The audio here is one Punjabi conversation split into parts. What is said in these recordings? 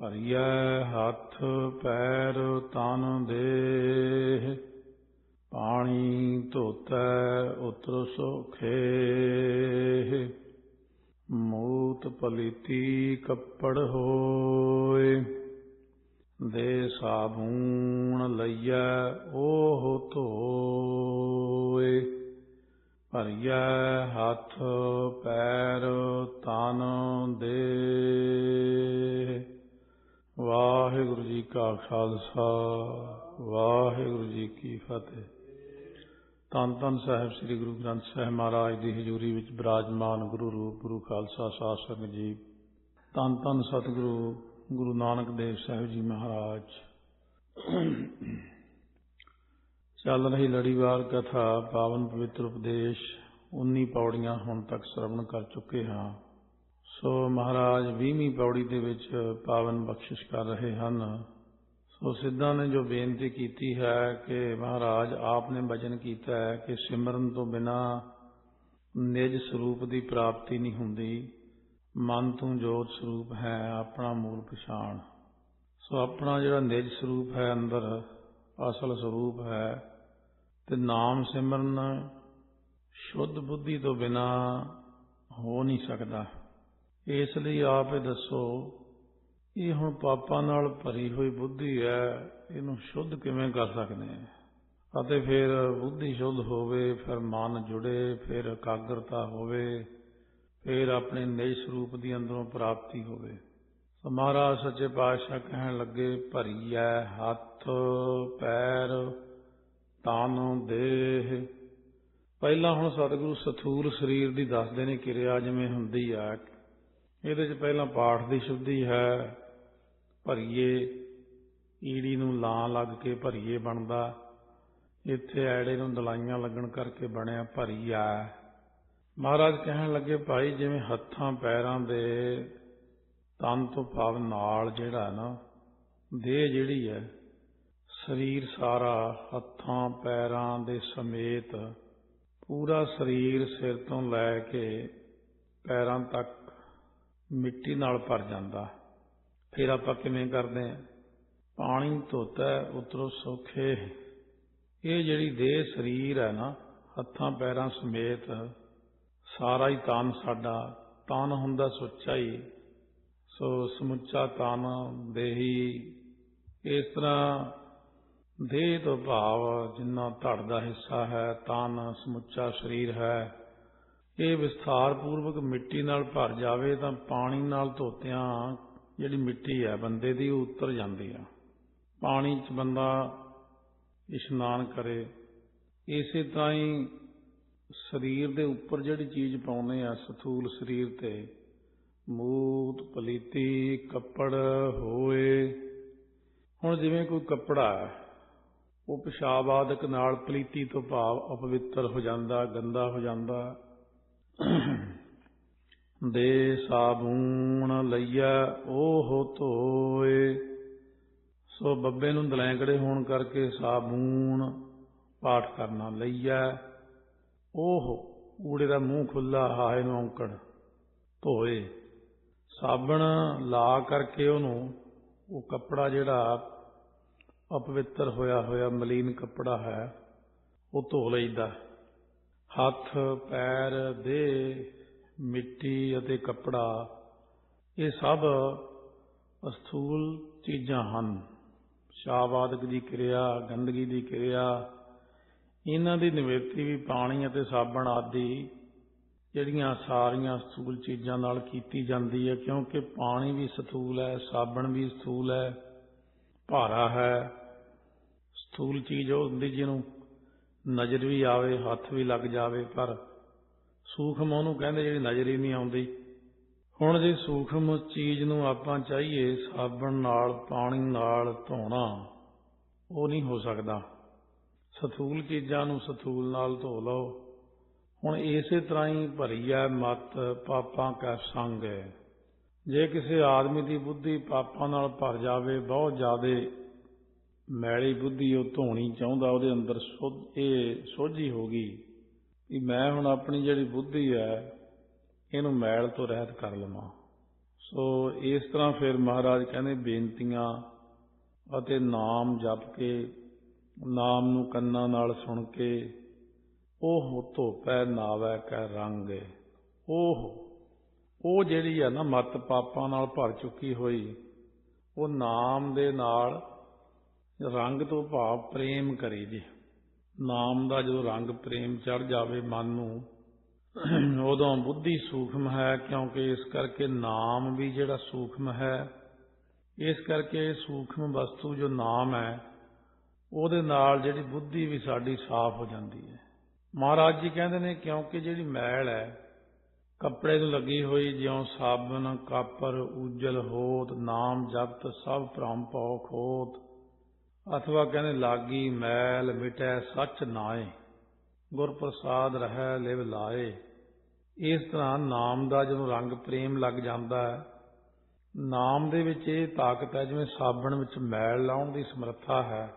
ਭਰੀਐ ਹੱਥ ਪੈਰ ਤਨ ਦੇਹ, ਪਾਣੀ ਧੋਤੈ ਉਤਰ ਸੁਖੇ ਮੂਤ ਪਲੀਤੀ ਕੱਪੜ ਹੋਏ, ਦੇ ਸਾਬੂਣ ਲਈਐ ਉਹ ਧੋਏ। ਭਰੀਐ ਹੱਥ ਪੈਰ ਤਨ ਦੇ ਵਾਹਿਗੁਰੂ ਜੀ ਕਾ ਖਾਲਸਾ, ਵਾਹਿਗੁਰੂ ਜੀ ਕੀ ਫਤਿਹ। ਤਨ ਤਨ ਸਾਹਿਬ ਸ੍ਰੀ ਗੁਰੂ ਗ੍ਰੰਥ ਸਾਹਿਬ ਮਹਾਰਾਜ ਦੀ ਹਜ਼ੂਰੀ ਵਿੱਚ ਬਿਰਾਜਮਾਨ ਗੁਰੂ ਰੂਪ, ਗੁਰੂ ਖਾਲਸਾ ਸਾਹਿਬ ਸੰਗਤ ਜੀ। ਤਨ ਤਨ ਸਤਿਗੁਰੂ ਗੁਰੂ ਨਾਨਕ ਦੇਵ ਸਾਹਿਬ ਜੀ ਮਹਾਰਾਜ। ਚੱਲ ਰਹੀ ਲੜੀਵਾਰ ਕਥਾ, ਪਾਵਨ ਪਵਿੱਤਰ ਉਪਦੇਸ਼ 19 ਪੌੜੀਆਂ ਹੁਣ ਤੱਕ ਸ਼ਰਵਣ ਕਰ ਚੁੱਕੇ ਹਾਂ। ਸੋ ਮਹਾਰਾਜ 20ਵੀਂ ਪੌੜੀ ਦੇ ਵਿੱਚ ਪਾਵਨ ਬਖਸ਼ਿਸ਼ ਕਰ ਰਹੇ ਹਨ। ਸੋ ਸਿੱਧਾਂ ਨੇ ਜੋ ਬੇਨਤੀ ਕੀਤੀ ਹੈ ਕਿ ਮਹਾਰਾਜ ਆਪ ਨੇ ਬਚਨ ਕੀਤਾ ਹੈ ਕਿ ਸਿਮਰਨ ਤੋਂ ਬਿਨਾ ਨਿਜ ਸਰੂਪ ਦੀ ਪ੍ਰਾਪਤੀ ਨਹੀਂ ਹੁੰਦੀ। ਮਨ ਤੋਂ ਜੋਤ ਸਰੂਪ ਹੈ, ਆਪਣਾ ਮੂਲ ਪਛਾਣ। ਸੋ ਆਪਣਾ ਜਿਹੜਾ ਨਿਜ ਸਰੂਪ ਹੈ ਅੰਦਰ, ਅਸਲ ਸਰੂਪ ਹੈ ਤੇ ਨਾਮ ਸਿਮਰਨ ਸ਼ੁੱਧ ਬੁੱਧੀ ਤੋਂ ਬਿਨਾ ਹੋ ਨਹੀਂ ਸਕਦਾ। ਇਸ ਲਈ ਆਪ ਇਹ ਦੱਸੋ, ਇਹ ਹੁਣ ਪਾਪਾਂ ਨਾਲ ਭਰੀ ਹੋਈ ਬੁੱਧੀ ਹੈ, ਇਹਨੂੰ ਸ਼ੁੱਧ ਕਿਵੇਂ ਕਰ ਸਕਦੇ ਹਾਂ ਅਤੇ ਫਿਰ ਬੁੱਧੀ ਸ਼ੁੱਧ ਹੋਵੇ, ਫਿਰ ਮਨ ਜੁੜੇ, ਫਿਰ ਇਕਾਗਰਤਾ ਹੋਵੇ, ਫਿਰ ਆਪਣੇ ਨਿਜ ਸਰੂਪ ਦੀ ਅੰਦਰੋਂ ਪ੍ਰਾਪਤੀ ਹੋਵੇ। ਸੋ ਮਹਾਰਾਜ ਸੱਚੇ ਪਾਤਸ਼ਾਹ ਕਹਿਣ ਲੱਗੇ, ਭਰੀ ਹੈ ਹੱਥ, ਪੈਰ, ਤਨ, ਦੇਹ। ਪਹਿਲਾਂ ਹੁਣ ਸਤਿਗੁਰੂ ਸਥੂਲ ਸਰੀਰ ਦੀ ਦੱਸਦੇ ਨੇ ਕਿਰਿਆ ਜਿਵੇਂ ਹੁੰਦੀ ਆ ਇਹਦੇ 'ਚ ਪਹਿਲਾਂ ਪਾਠ ਦੀ ਸ਼ੁੱਧੀ ਹੈ, ਭਰੀਏ ਈੜੀ ਨੂੰ ਲਾਂ ਲੱਗ ਕੇ ਭਰੀਏ ਬਣਦਾ। ਇੱਥੇ ਐੜੇ ਨੂੰ ਦਲਾਈਆਂ ਲੱਗਣ ਕਰਕੇ ਬਣਿਆ ਭਰੀਆ। ਮਹਾਰਾਜ ਕਹਿਣ ਲੱਗੇ, ਭਾਈ, ਜਿਵੇਂ ਹੱਥਾਂ ਪੈਰਾਂ ਦੇ ਤਨ ਤੋਂ ਭਾਵ ਨਾਲ ਜਿਹੜਾ ਨਾ, ਦੇਹ ਜਿਹੜੀ ਹੈ, ਸਰੀਰ ਸਾਰਾ ਹੱਥਾਂ ਪੈਰਾਂ ਦੇ ਸਮੇਤ ਪੂਰਾ ਸਰੀਰ ਸਿਰ ਤੋਂ ਲੈ ਕੇ ਪੈਰਾਂ ਤੱਕ ਮਿੱਟੀ ਨਾਲ ਭਰ ਜਾਂਦਾ। ਫਿਰ ਆਪਾਂ ਕਿਵੇਂ ਕਰਦੇ ਆ ਪਾਣੀ ਧੋਤਾ ਉਤਰੋ ਸੋਖੇ। ਇਹ ਜਿਹੜੀ ਦੇਹ ਸਰੀਰ ਹੈ ਨਾ, ਹੱਥਾਂ ਪੈਰਾਂ ਸਮੇਤ ਸਾਰਾ ਹੀ ਤਨ ਸਾਡਾ। ਤਨ ਹੁੰਦਾ ਸੁੱਚਾ ਹੀ। ਸੋ ਸਮੁੱਚਾ ਤਨ ਦੇਹੀ। ਇਸ ਤਰ੍ਹਾਂ ਦੇਹ ਤੋਂ ਭਾਵ ਜਿੰਨਾ ਧੜ ਦਾ ਹਿੱਸਾ ਹੈ, ਤਨ ਸਮੁੱਚਾ ਸਰੀਰ ਹੈ। ਇਹ ਵਿਸਥਾਰ ਪੂਰਵਕ ਮਿੱਟੀ ਨਾਲ ਭਰ ਜਾਵੇ ਤਾਂ ਪਾਣੀ ਨਾਲ ਧੋਤਿਆਂ ਜਿਹੜੀ ਮਿੱਟੀ ਹੈ ਬੰਦੇ ਦੀ ਉਹ ਉਤਰ ਜਾਂਦੀ ਆ। ਪਾਣੀ 'ਚ ਬੰਦਾ ਇਸ਼ਨਾਨ ਕਰੇ। ਇਸੇ ਤਰ੍ਹਾਂ ਹੀ ਸਰੀਰ ਦੇ ਉੱਪਰ ਜਿਹੜੀ ਚੀਜ਼ ਪਾਉਂਦੇ ਆ, ਸਥੂਲ ਸਰੀਰ ਤੇ, ਮੂਤ, ਪਲੀਤੀ, ਕੱਪੜ, ਹੋਏ। ਹੁਣ ਜਿਵੇਂ ਕੋਈ ਕੱਪੜਾ ਉਹ ਪਿਸ਼ਾਬ ਆਦਿਕ ਨਾਲ ਪਲੀਤੀ ਤੋਂ ਭਾਵ ਅਪਵਿੱਤਰ ਹੋ ਜਾਂਦਾ, ਗੰਦਾ ਹੋ ਜਾਂਦਾ। ਦੇ ਸਾਬੂਣ ਲਈਆ, ਉਹ ਧੋਏ। ਸੋ ਬੱਬੇ ਨੂੰ ਦਲੈਂਕੜੇ ਹੋਣ ਕਰਕੇ ਸਾਬੂਣ ਪਾਠ ਕਰਨਾ ਲਈਆ। ਉਹ ਊੜੇ ਦਾ ਮੂੰਹ ਖੁੱਲਾ ਹਾਏ ਨੂੰ ਔਂਕੜ ਧੋਏ। ਸਾਬਣ ਲਾ ਕਰਕੇ ਉਹਨੂੰ, ਉਹ ਕੱਪੜਾ ਜਿਹੜਾ ਅਪਵਿੱਤਰ ਹੋਇਆ ਹੋਇਆ ਮਲੀਨ ਕੱਪੜਾ ਹੈ, ਉਹ ਧੋ ਲਈਦਾ। ਹੱਥ, ਪੈਰ, ਦੇਹ, ਮਿੱਟੀ ਅਤੇ ਕੱਪੜਾ, ਇਹ ਸਭ ਅਸਥੂਲ ਚੀਜ਼ਾਂ ਹਨ। ਸ਼ਾਬਾਦਕ ਦੀ ਕਿਰਿਆ, ਗੰਦਗੀ ਦੀ ਕਿਰਿਆ, ਇਹਨਾਂ ਦੀ ਨਿਵਰਤੀ ਵੀ ਪਾਣੀ ਅਤੇ ਸਾਬਣ ਆਦਿ ਜਿਹੜੀਆਂ ਸਾਰੀਆਂ ਸਥੂਲ ਚੀਜ਼ਾਂ ਨਾਲ ਕੀਤੀ ਜਾਂਦੀ ਹੈ, ਕਿਉਂਕਿ ਪਾਣੀ ਵੀ ਸਥੂਲ ਹੈ, ਸਾਬਣ ਵੀ ਸਥੂਲ ਹੈ, ਭਾਰਾ ਹੈ। ਸਥੂਲ ਚੀਜ਼ ਉਹ ਹੁੰਦੀ ਜਿਹਨੂੰ ਨਜ਼ਰ ਵੀ ਆਵੇ, ਹੱਥ ਵੀ ਲੱਗ ਜਾਵੇ, ਪਰ ਸੂਖਮ ਉਹਨੂੰ ਕਹਿੰਦੇ ਜਿਹੜੀ ਨਜ਼ਰ ਹੀ ਨਹੀਂ ਆਉਂਦੀ। ਹੁਣ ਜੇ ਸੂਖਮ ਚੀਜ਼ ਨੂੰ ਆਪਾਂ ਚਾਹੀਏ, ਸਾਬਣ ਨਾਲ, ਪਾਣੀ ਨਾਲ ਧੋਣਾ, ਉਹ ਨਹੀਂ ਹੋ ਸਕਦਾ। ਸਥੂਲ ਚੀਜ਼ਾਂ ਨੂੰ ਸਥੂਲ ਨਾਲ ਧੋ ਲਓ। ਹੁਣ ਇਸੇ ਤਰ੍ਹਾਂ ਹੀ ਭਰੀ ਹੈ ਮਤ, ਪਾਪਾਂ ਕਾ ਸੰਗ। ਹੈ ਜੇ ਕਿਸੇ ਆਦਮੀ ਦੀ ਬੁੱਧੀ ਪਾਪਾਂ ਨਾਲ ਭਰ ਜਾਵੇ, ਬਹੁਤ ਜ਼ਿਆਦੇ ਮੈਲੀ ਬੁੱਧੀ ਉਹ ਧੋਣੀ ਚਾਹੁੰਦਾ, ਉਹਦੇ ਅੰਦਰ ਸੁੱਧ, ਇਹ ਸੋਝੀ ਹੋ ਗਈ ਵੀ ਮੈਂ ਹੁਣ ਆਪਣੀ ਜਿਹੜੀ ਬੁੱਧੀ ਹੈ, ਇਹਨੂੰ ਮੈਲ ਤੋਂ ਰਹਿਤ ਕਰ ਲਵਾਂ। ਸੋ ਇਸ ਤਰ੍ਹਾਂ ਫਿਰ ਮਹਾਰਾਜ ਕਹਿੰਦੇ ਬੇਨਤੀਆਂ ਅਤੇ ਨਾਮ ਜਪ ਕੇ, ਨਾਮ ਨੂੰ ਕੰਨਾਂ ਨਾਲ ਸੁਣ ਕੇ, ਉਹ ਧੋਪੈ, ਨਾਵੈ ਕੈ ਰੰਗ। ਉਹ ਉਹ ਜਿਹੜੀ ਆ ਨਾ ਮਤ ਪਾਪਾਂ ਨਾਲ ਭਰ ਚੁੱਕੀ ਹੋਈ, ਉਹ ਨਾਮ ਦੇ ਨਾਲ ਰੰਗ ਤੋਂ ਭਾਵ ਪ੍ਰੇਮ ਕਰੇ ਜੀ। ਨਾਮ ਦਾ ਜਦੋਂ ਰੰਗ ਪ੍ਰੇਮ ਚੜ ਜਾਵੇ ਮਨ ਨੂੰ, ਉਦੋਂ ਬੁੱਧੀ ਸੂਖਮ ਹੈ, ਕਿਉਂਕਿ ਇਸ ਕਰਕੇ ਨਾਮ ਵੀ ਜਿਹੜਾ ਸੂਖਮ ਹੈ, ਇਸ ਕਰਕੇ ਸੂਖਮ ਵਸਤੂ ਜੋ ਨਾਮ ਹੈ, ਉਹਦੇ ਨਾਲ ਜਿਹੜੀ ਬੁੱਧੀ ਵੀ ਸਾਡੀ ਸਾਫ਼ ਹੋ ਜਾਂਦੀ ਹੈ। ਮਹਾਰਾਜ ਜੀ ਕਹਿੰਦੇ ਨੇ, ਕਿਉਂਕਿ ਜਿਹੜੀ ਮੈਲ ਹੈ, ਕੱਪੜੇ ਨੂੰ ਲੱਗੀ ਹੋਈ ਜਿਉਂ ਸਾਬਨ ਕਾਪਰ ਉਜਲ ਹੋਤ ਨਾਮ ਜਪਤ ਸਭ ਭ੍ਰਮ, ਭਉ, ਖੋਤ ਅਥਵਾ ਕਹਿੰਦੇ, ਲਾਗੀ ਮੈਲ ਮਿਟੈ ਸੱਚ ਨਾਏ ਗੁਰ ਪ੍ਰਸਾਦ ਰਹਿ ਲਿਵ ਲਾਏ। ਇਸ ਤਰ੍ਹਾਂ ਨਾਮ ਦਾ ਜਦੋਂ ਰੰਗ ਪ੍ਰੇਮ ਲੱਗ ਜਾਂਦਾ ਹੈ, ਨਾਮ ਦੇ ਵਿੱਚ ਇਹ ਤਾਕਤ ਹੈ, ਜਿਵੇਂ ਸਾਬਣ ਵਿੱਚ ਮੈਲ ਲਾਉਣ ਦੀ ਸਮਰੱਥਾ ਹੈ,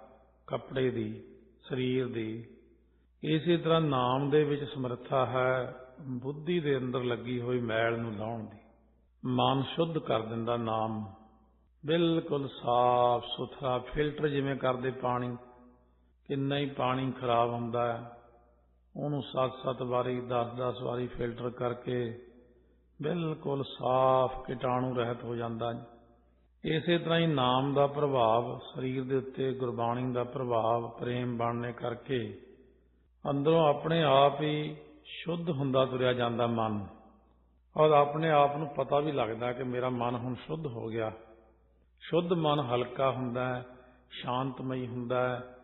ਕੱਪੜੇ ਦੀ, ਸਰੀਰ ਦੀ। ਇਸੇ ਤਰ੍ਹਾਂ ਨਾਮ ਦੇ ਵਿੱਚ ਸਮਰੱਥਾ ਹੈ, ਬੁੱਧੀ ਦੇ ਅੰਦਰ ਲੱਗੀ ਹੋਈ ਮੈਲ ਨੂੰ ਲਾਉਣ ਦੀ। ਮਨ ਸ਼ੁੱਧ ਕਰ ਦਿੰਦਾ ਨਾਮ। ਬਿਲਕੁਲ ਸਾਫ਼ ਸੁਥਰਾ ਫਿਲਟਰ ਜਿਵੇਂ ਕਰਦੇ ਪਾਣੀ, ਕਿੰਨਾ ਹੀ ਪਾਣੀ ਖਰਾਬ ਹੁੰਦਾ ਹੈ। ਉਹਨੂੰ 7-7 ਵਾਰੀ 10-10 ਵਾਰੀ ਫਿਲਟਰ ਕਰਕੇ ਬਿਲਕੁਲ ਸਾਫ਼ ਕੀਟਾਣੂ ਰਹਿਤ ਹੋ ਜਾਂਦਾ ਹੈ। ਇਸੇ ਤਰ੍ਹਾਂ ਹੀ ਨਾਮ ਦਾ ਪ੍ਰਭਾਵ, ਸਰੀਰ ਦੇ ਉੱਤੇ ਗੁਰਬਾਣੀ ਦਾ ਪ੍ਰਭਾਵ, ਪ੍ਰੇਮ ਬਣਨੇ ਕਰਕੇ ਅੰਦਰੋਂ ਆਪਣੇ ਆਪ ਹੀ ਸ਼ੁੱਧ ਹੁੰਦਾ ਤੁਰਿਆ ਜਾਂਦਾ ਮਨ। ਔਰ ਆਪਣੇ ਆਪ ਨੂੰ ਪਤਾ ਵੀ ਲੱਗਦਾ ਕਿ ਮੇਰਾ ਮਨ ਹੁਣ ਸ਼ੁੱਧ ਹੋ ਗਿਆ। ਸ਼ੁੱਧ ਮਨ ਹਲਕਾ ਹੁੰਦਾ ਹੈ, ਸ਼ਾਂਤਮਈ ਹੁੰਦਾ ਹੈ,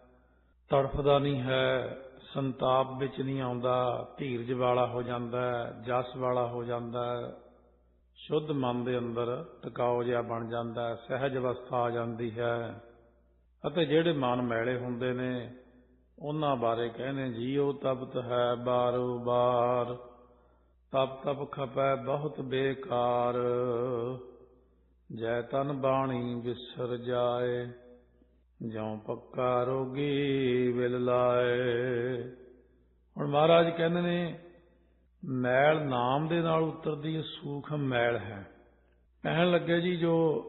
ਤੜਫਦਾ ਨਹੀਂ ਹੈ, ਸੰਤਾਪ ਵਿੱਚ ਨਹੀਂ ਆਉਂਦਾ, ਧੀਰਜ ਵਾਲਾ ਹੋ ਜਾਂਦਾ ਹੈ, ਜਸ ਵਾਲਾ ਹੋ ਜਾਂਦਾ ਹੈ, ਸ਼ੁੱਧ ਮਨ ਦੇ ਅੰਦਰ ਟਿਕਾਓ ਜਿਹਾ ਬਣ ਜਾਂਦਾ ਹੈ, ਸਹਿਜ ਅਵਸਥਾ ਆ ਜਾਂਦੀ ਹੈ। ਅਤੇ ਜਿਹੜੇ ਮਨ ਮੈਲੇ ਹੁੰਦੇ ਨੇ, ਉਹਨਾਂ ਬਾਰੇ ਕਹਿੰਦੇ ਜੀਉ ਤਪਤ ਹੈ ਬਾਰੋ ਬਾਰ, ਤਪ ਤਪ ਖਪੈ ਬਹੁਤ ਬੇਕਾਰ। ਜੈ ਤਨ ਬਾਣੀ ਵਿਸਰ ਜਾਏ, ਜਿਉ ਪੱਕਾ ਰੋਗੀ ਵਿਲ ਲਾਏ। ਹੁਣ ਮਹਾਰਾਜ ਕਹਿੰਦੇ ਨੇ, ਮੈਲ ਨਾਮ ਦੇ ਨਾਲ ਉਤਰਦੀ ਸੂਖ ਮੈਲ ਹੈ। ਕਹਿਣ ਲੱਗੇ ਜੀ, ਜੋ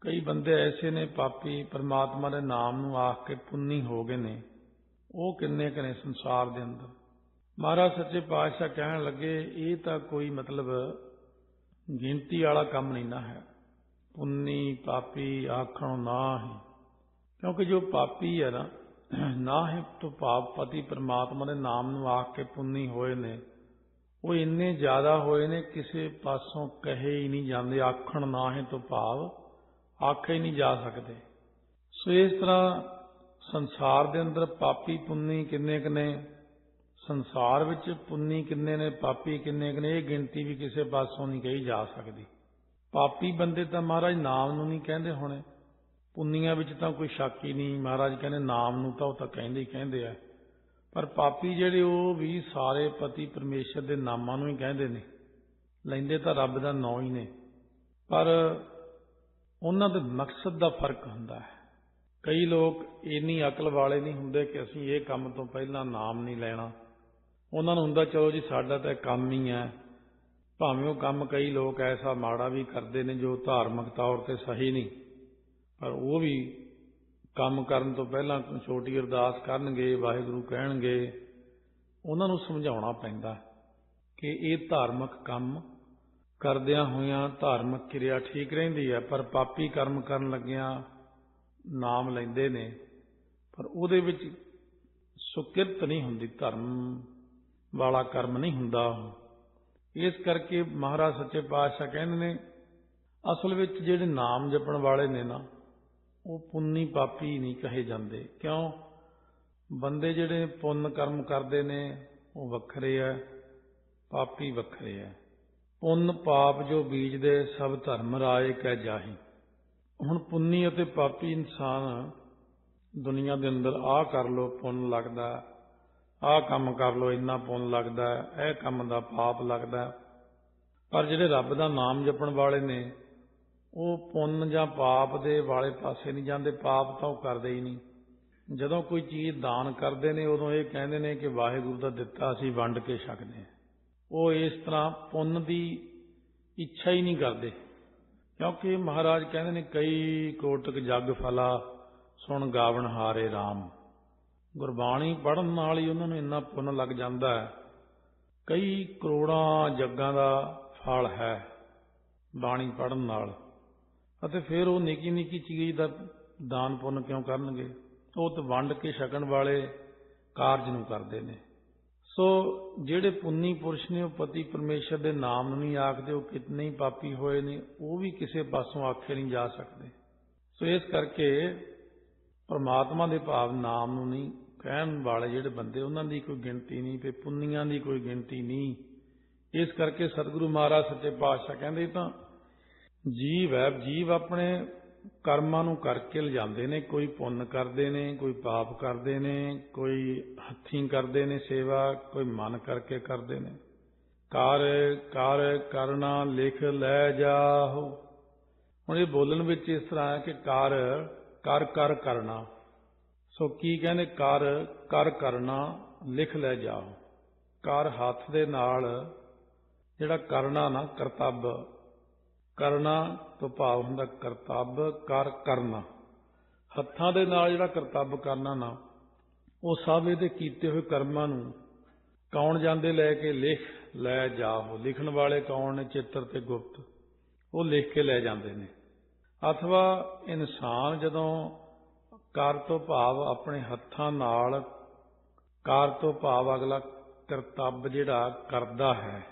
ਕਈ ਬੰਦੇ ਐਸੇ ਨੇ, ਪਾਪੀ ਪਰਮਾਤਮਾ ਦੇ ਨਾਮ ਨੂੰ ਆਖ ਕੇ ਪੁੰਨੀ ਹੋ ਗਏ ਨੇ, ਉਹ ਕਿੰਨੇ ਕਨੇ ਸੰਸਾਰ ਦੇ ਅੰਦਰ। ਮਹਾਰਾਜ ਸੱਚੇ ਪਾਤਸ਼ਾਹ ਕਹਿਣ ਲੱਗੇ, ਇਹ ਤਾਂ ਕੋਈ ਮਤਲਬ ਗਿਣਤੀ ਵਾਲਾ ਕੰਮ ਨਹੀਂ ਨਾ ਹੈ। ਪੁੰਨੀ ਪਾਪੀ ਆਖਣ ਨਾ ਹੀ ਕਿਉਂਕਿ ਜੋ ਪਾਪੀ ਹੈ ਨਾ ਨਾ ਹੈ ਤੋਂ ਪਾਪ ਪਤੀ ਪਰਮਾਤਮਾ ਦੇ ਨਾਮ ਨੂੰ ਆਖ ਕੇ ਪੁੰਨੀ ਹੋਏ ਨੇ, ਉਹ ਇੰਨੇ ਜ਼ਿਆਦਾ ਹੋਏ ਨੇ, ਕਿਸੇ ਪਾਸੋਂ ਕਹੇ ਹੀ ਨਹੀਂ ਜਾਂਦੇ, ਆਖਣ ਨਾ ਹੈ ਤੋਂ ਭਾਵ ਆਖੇ ਹੀ ਨਹੀਂ ਜਾ ਸਕਦੇ। ਸੋ ਇਸ ਤਰ੍ਹਾਂ ਸੰਸਾਰ ਦੇ ਅੰਦਰ ਪਾਪੀ ਪੁੰਨੀ ਕਿੰਨੇ ਕਨੇ ਸੰਸਾਰ ਵਿੱਚ ਪੁੰਨੀ ਕਿੰਨੇ ਨੇ, ਪਾਪੀ ਕਿੰਨੇ ਕਨੇ ਇਹ ਗਿਣਤੀ ਵੀ ਕਿਸੇ ਪਾਸੋਂ ਨਹੀਂ ਕਹੀ ਜਾ ਸਕਦੀ। ਪਾਪੀ ਬੰਦੇ ਤਾਂ ਮਹਾਰਾਜ ਨਾਮ ਨੂੰ ਨਹੀਂ ਕਹਿੰਦੇ ਹੋਣੇ। ਪੁੰਨੀਆਂ ਵਿੱਚ ਤਾਂ ਕੋਈ ਸ਼ੱਕ ਹੀ ਨਹੀਂ। ਮਹਾਰਾਜ ਕਹਿੰਦੇ ਨਾਮ ਨੂੰ ਤਾਂ ਉਹ ਤਾਂ ਕਹਿੰਦੇ ਹੀ ਕਹਿੰਦੇ ਆ। ਪਰ ਪਾਪੀ ਜਿਹੜੇ ਉਹ ਵੀ ਸਾਰੇ ਪਤੀ ਪਰਮੇਸ਼ਰ ਦੇ ਨਾਮਾਂ ਨੂੰ ਹੀ ਕਹਿੰਦੇ ਨੇ। ਲੈਂਦੇ ਤਾਂ ਰੱਬ ਦਾ ਨਾਮ ਹੀ ਨੇ। ਪਰ ਉਹਨਾਂ ਦੇ ਮਕਸਦ ਦਾ ਫ਼ਰਕ ਹੁੰਦਾ ਹੈ। ਕਈ ਲੋਕ ਇੰਨੀ ਅਕਲ ਵਾਲੇ ਨਹੀਂ ਹੁੰਦੇ ਕਿ ਅਸੀਂ ਇਹ ਕੰਮ ਤੋਂ ਪਹਿਲਾਂ ਨਾਮ ਨਹੀਂ ਲੈਣਾ। ਉਹਨਾਂ ਨੂੰ ਹੁੰਦਾ, ਚਲੋ ਜੀ ਸਾਡਾ ਤਾਂ ਕੰਮ ਹੀ ਹੈ। ਭਾਵੇਂ ਉਹ ਕੰਮ ਕਈ ਲੋਕ ਐਸਾ ਮਾੜਾ ਵੀ ਕਰਦੇ ਨੇ ਜੋ ਧਾਰਮਿਕ ਤੌਰ ਤੇ ਸਹੀ ਨਹੀਂ, ਪਰ ਉਹ ਵੀ ਕੰਮ ਕਰਨ ਤੋਂ ਪਹਿਲਾਂ ਛੋਟੀ ਅਰਦਾਸ ਕਰਨਗੇ, ਵਾਹਿਗੁਰੂ ਕਹਿਣਗੇ। ਉਹਨਾਂ ਨੂੰ ਸਮਝਾਉਣਾ ਪੈਂਦਾ ਕਿ ਇਹ ਧਾਰਮਿਕ ਕੰਮ ਕਰਦਿਆਂ ਹੋਇਆਂ ਧਾਰਮਿਕ ਕਿਰਿਆ ਠੀਕ ਰਹਿੰਦੀ ਹੈ, ਪਰ ਪਾਪੀ ਕਰਮ ਕਰਨ ਲੱਗਿਆਂ ਨਾਮ ਲੈਂਦੇ ਨੇ, ਪਰ ਉਹਦੇ ਵਿੱਚ ਸੁਕਿਰਤ ਨਹੀਂ ਹੁੰਦੀ, ਧਰਮ ਵਾਲਾ ਕਰਮ ਨਹੀਂ ਹੁੰਦਾ। ਇਸ ਕਰਕੇ ਮਹਾਰਾਜ ਸੱਚੇ ਪਾਤਸ਼ਾਹ ਕਹਿੰਦੇ ਨੇ, ਅਸਲ ਵਿੱਚ ਜਿਹੜੇ ਨਾਮ ਜਪਣ ਵਾਲੇ ਨੇ ਨਾ, ਉਹ ਪੁੰਨੀ ਪਾਪੀ ਨਹੀਂ ਕਹੇ ਜਾਂਦੇ। ਕਿਉਂ? ਬੰਦੇ ਜਿਹੜੇ ਪੁੰਨ ਕਰਮ ਕਰਦੇ ਨੇ, ਉਹ ਵੱਖਰੇ ਆ ਪਾਪੀ ਵੱਖਰੇ ਆ ਪੁੰਨ ਪਾਪ ਜੋ ਬੀਜਦੇ, ਸਭ ਧਰਮ ਰਾਏ ਕਹਿ ਜਾਹੀ। ਹੁਣ ਪੁੰਨੀ ਅਤੇ ਪਾਪੀ ਇਨਸਾਨ ਦੁਨੀਆ ਦੇ ਅੰਦਰ ਆਹ ਕਰ ਲੋ, ਪੁੰਨ ਲੱਗਦਾ। ਆਹ ਕੰਮ ਕਰ ਲੋ ਇੰਨਾ ਪੁੰਨ ਲੱਗਦਾ ਇਹ ਕੰਮ ਦਾ ਪਾਪ ਲੱਗਦਾ ਪਰ ਜਿਹੜੇ ਰੱਬ ਦਾ ਨਾਮ ਜਪਣ ਵਾਲੇ ਨੇ, ਉਹ ਪੁੰਨ ਜਾਂ ਪਾਪ ਦੇ ਵਾਲੇ ਪਾਸੇ ਨਹੀਂ ਜਾਂਦੇ, ਪਾਪ ਤਾਂ ਉਹ ਕਰਦੇ ਹੀ ਨਹੀਂ। ਜਦੋਂ ਕੋਈ ਚੀਜ਼ ਦਾਨ ਕਰਦੇ ਨੇ, ਉਦੋਂ ਇਹ ਕਹਿੰਦੇ ਨੇ ਕਿ ਵਾਹਿਗੁਰੂ ਦਾ ਦਿੱਤਾ ਅਸੀਂ ਵੰਡ ਕੇ ਛਕਦੇ ਹਾਂ। ਉਹ ਇਸ ਤਰ੍ਹਾਂ ਪੁੰਨ ਦੀ ਇੱਛਾ ਹੀ ਨਹੀਂ ਕਰਦੇ। ਕਿਉਂਕਿ ਮਹਾਰਾਜ ਕਹਿੰਦੇ ਨੇ, ਕਈ ਕੋਟਕ ਜੱਗ ਫਲਾ, ਸੁਣ ਗਾਵਣ ਹਾਰੇ RAM ਗੁਰਬਾਣੀ ਪੜਨ ਨਾਲ ਹੀ ਉਹਨਾਂ ਨੂੰ ਇੰਨਾ ਪੁੰਨ ਲੱਗ ਜਾਂਦਾ ਹੈ। ਕਈ ਕਰੋੜਾਂ ਜੱਗਾਂ ਦਾ ਫਲ ਹੈ ਬਾਣੀ ਪੜਨ ਨਾਲ। ਅਤੇ ਫਿਰ ਉਹ ਨਿੱਕੀ ਨਿੱਕੀ ਚੀਜ਼ ਦਾ ਦਾਨ ਪੁੰਨ ਕਿਉਂ ਕਰਨਗੇ? ਉਹ ਤਾਂ ਵੰਡ ਕੇ ਛਕਣ ਵਾਲੇ ਕਾਰਜ ਨੂੰ ਕਰਦੇ ਨੇ। ਸੋ ਜਿਹੜੇ ਪੁੰਨੀ ਪੁਰਸ਼ ਨੇ, ਉਹ ਪਤੀ ਪਰਮੇਸ਼ਰ ਦੇ ਨਾਮ ਨੂੰ ਨਹੀਂ ਆਖਦੇ, ਉਹ ਕਿਤਨੇ ਹੀ ਪਾਪੀ ਹੋਏ ਨੇ, ਉਹ ਵੀ ਕਿਸੇ ਪਾਸੋਂ ਆਖੇ ਨਹੀਂ ਜਾ ਸਕਦੇ। ਸੋ ਇਸ ਕਰਕੇ ਪਰਮਾਤਮਾ ਦੇ ਭਾਵ ਨਾਮ ਨੂੰ ਨਹੀਂ ਕਹਿਣ ਵਾਲੇ ਜਿਹੜੇ ਬੰਦੇ, ਉਹਨਾਂ ਦੀ ਕੋਈ ਗਿਣਤੀ ਨਹੀਂ ਤੇ ਪੁੰਨੀਆਂ ਦੀ ਕੋਈ ਗਿਣਤੀ ਨਹੀਂ। ਇਸ ਕਰਕੇ ਸਤਿਗੁਰੂ ਮਹਾਰਾਜ ਸੱਚੇ ਪਾਤਸ਼ਾਹ ਕਹਿੰਦੇ ਤਾਂ, ਜੀਵ ਹੈ, ਜੀਵ ਆਪਣੇ ਕਰਮਾਂ ਨੂੰ ਕਰਕੇ ਲਿਜਾਂਦੇ ਨੇ, ਕੋਈ ਪੁੰਨ ਕਰਦੇ ਨੇ, ਕੋਈ ਪਾਪ ਕਰਦੇ ਨੇ, ਕੋਈ ਹੱਥੀਂ ਕਰਦੇ ਨੇ ਸੇਵਾ, ਕੋਈ ਮਨ ਕਰਕੇ ਕਰਦੇ ਨੇ। ਕਰ ਕਰ, ਕਰਨਾ, ਲਿਖ, ਲੈ ਜਾਓ ਹੁਣ ਇਹ ਬੋਲਣ ਵਿੱਚ ਇਸ ਤਰ੍ਹਾਂ ਹੈ ਕਿ ਕਰ ਕਰ ਕਰ ਕਰਨਾ। ਸੋ ਕੀ ਕਹਿੰਦੇ, ਕਰ ਕਰ ਕਰਨਾ, ਲਿਖ ਲੈ ਜਾਓ। ਕਰ ਹੱਥ ਦੇ ਨਾਲ, ਜਿਹੜਾ ਕਰਨਾ ਨਾ ਕਰਤੱਵ ਕਰਨਾ, ਤੋਂ ਭਾਵ ਹੁੰਦਾ ਕਰਤੱਵ ਕਰ ਕਰਨਾ। ਹੱਥਾਂ ਦੇ ਨਾਲ ਜਿਹੜਾ ਕਰਤੱਵ ਕਰਨਾ ਨਾ, ਉਹ ਸਭ ਇਹਦੇ ਕੀਤੇ ਹੋਏ ਕਰਮਾਂ ਨੂੰ ਕੌਣ ਜਾਂਦੇ ਲੈ ਕੇ? ਲਿਖ ਲੈ ਜਾਓ। ਲਿਖਣ ਵਾਲੇ ਕੌਣ ਨੇ? ਚਿੱਤਰ ਤੇ ਗੁਪਤ। ਉਹ ਲਿਖ ਕੇ ਲੈ ਜਾਂਦੇ ਨੇ। ਅਥਵਾ ਇਨਸਾਨ ਜਦੋਂ ਕਰ ਤੋਂ ਭਾਵ ਆਪਣੇ ਹੱਥਾਂ ਨਾਲ, ਕਾਰ ਤੋਂ ਭਾਵ ਅਗਲਾ ਕਰਤੱਵ ਜਿਹੜਾ ਕਰਦਾ ਹੈ।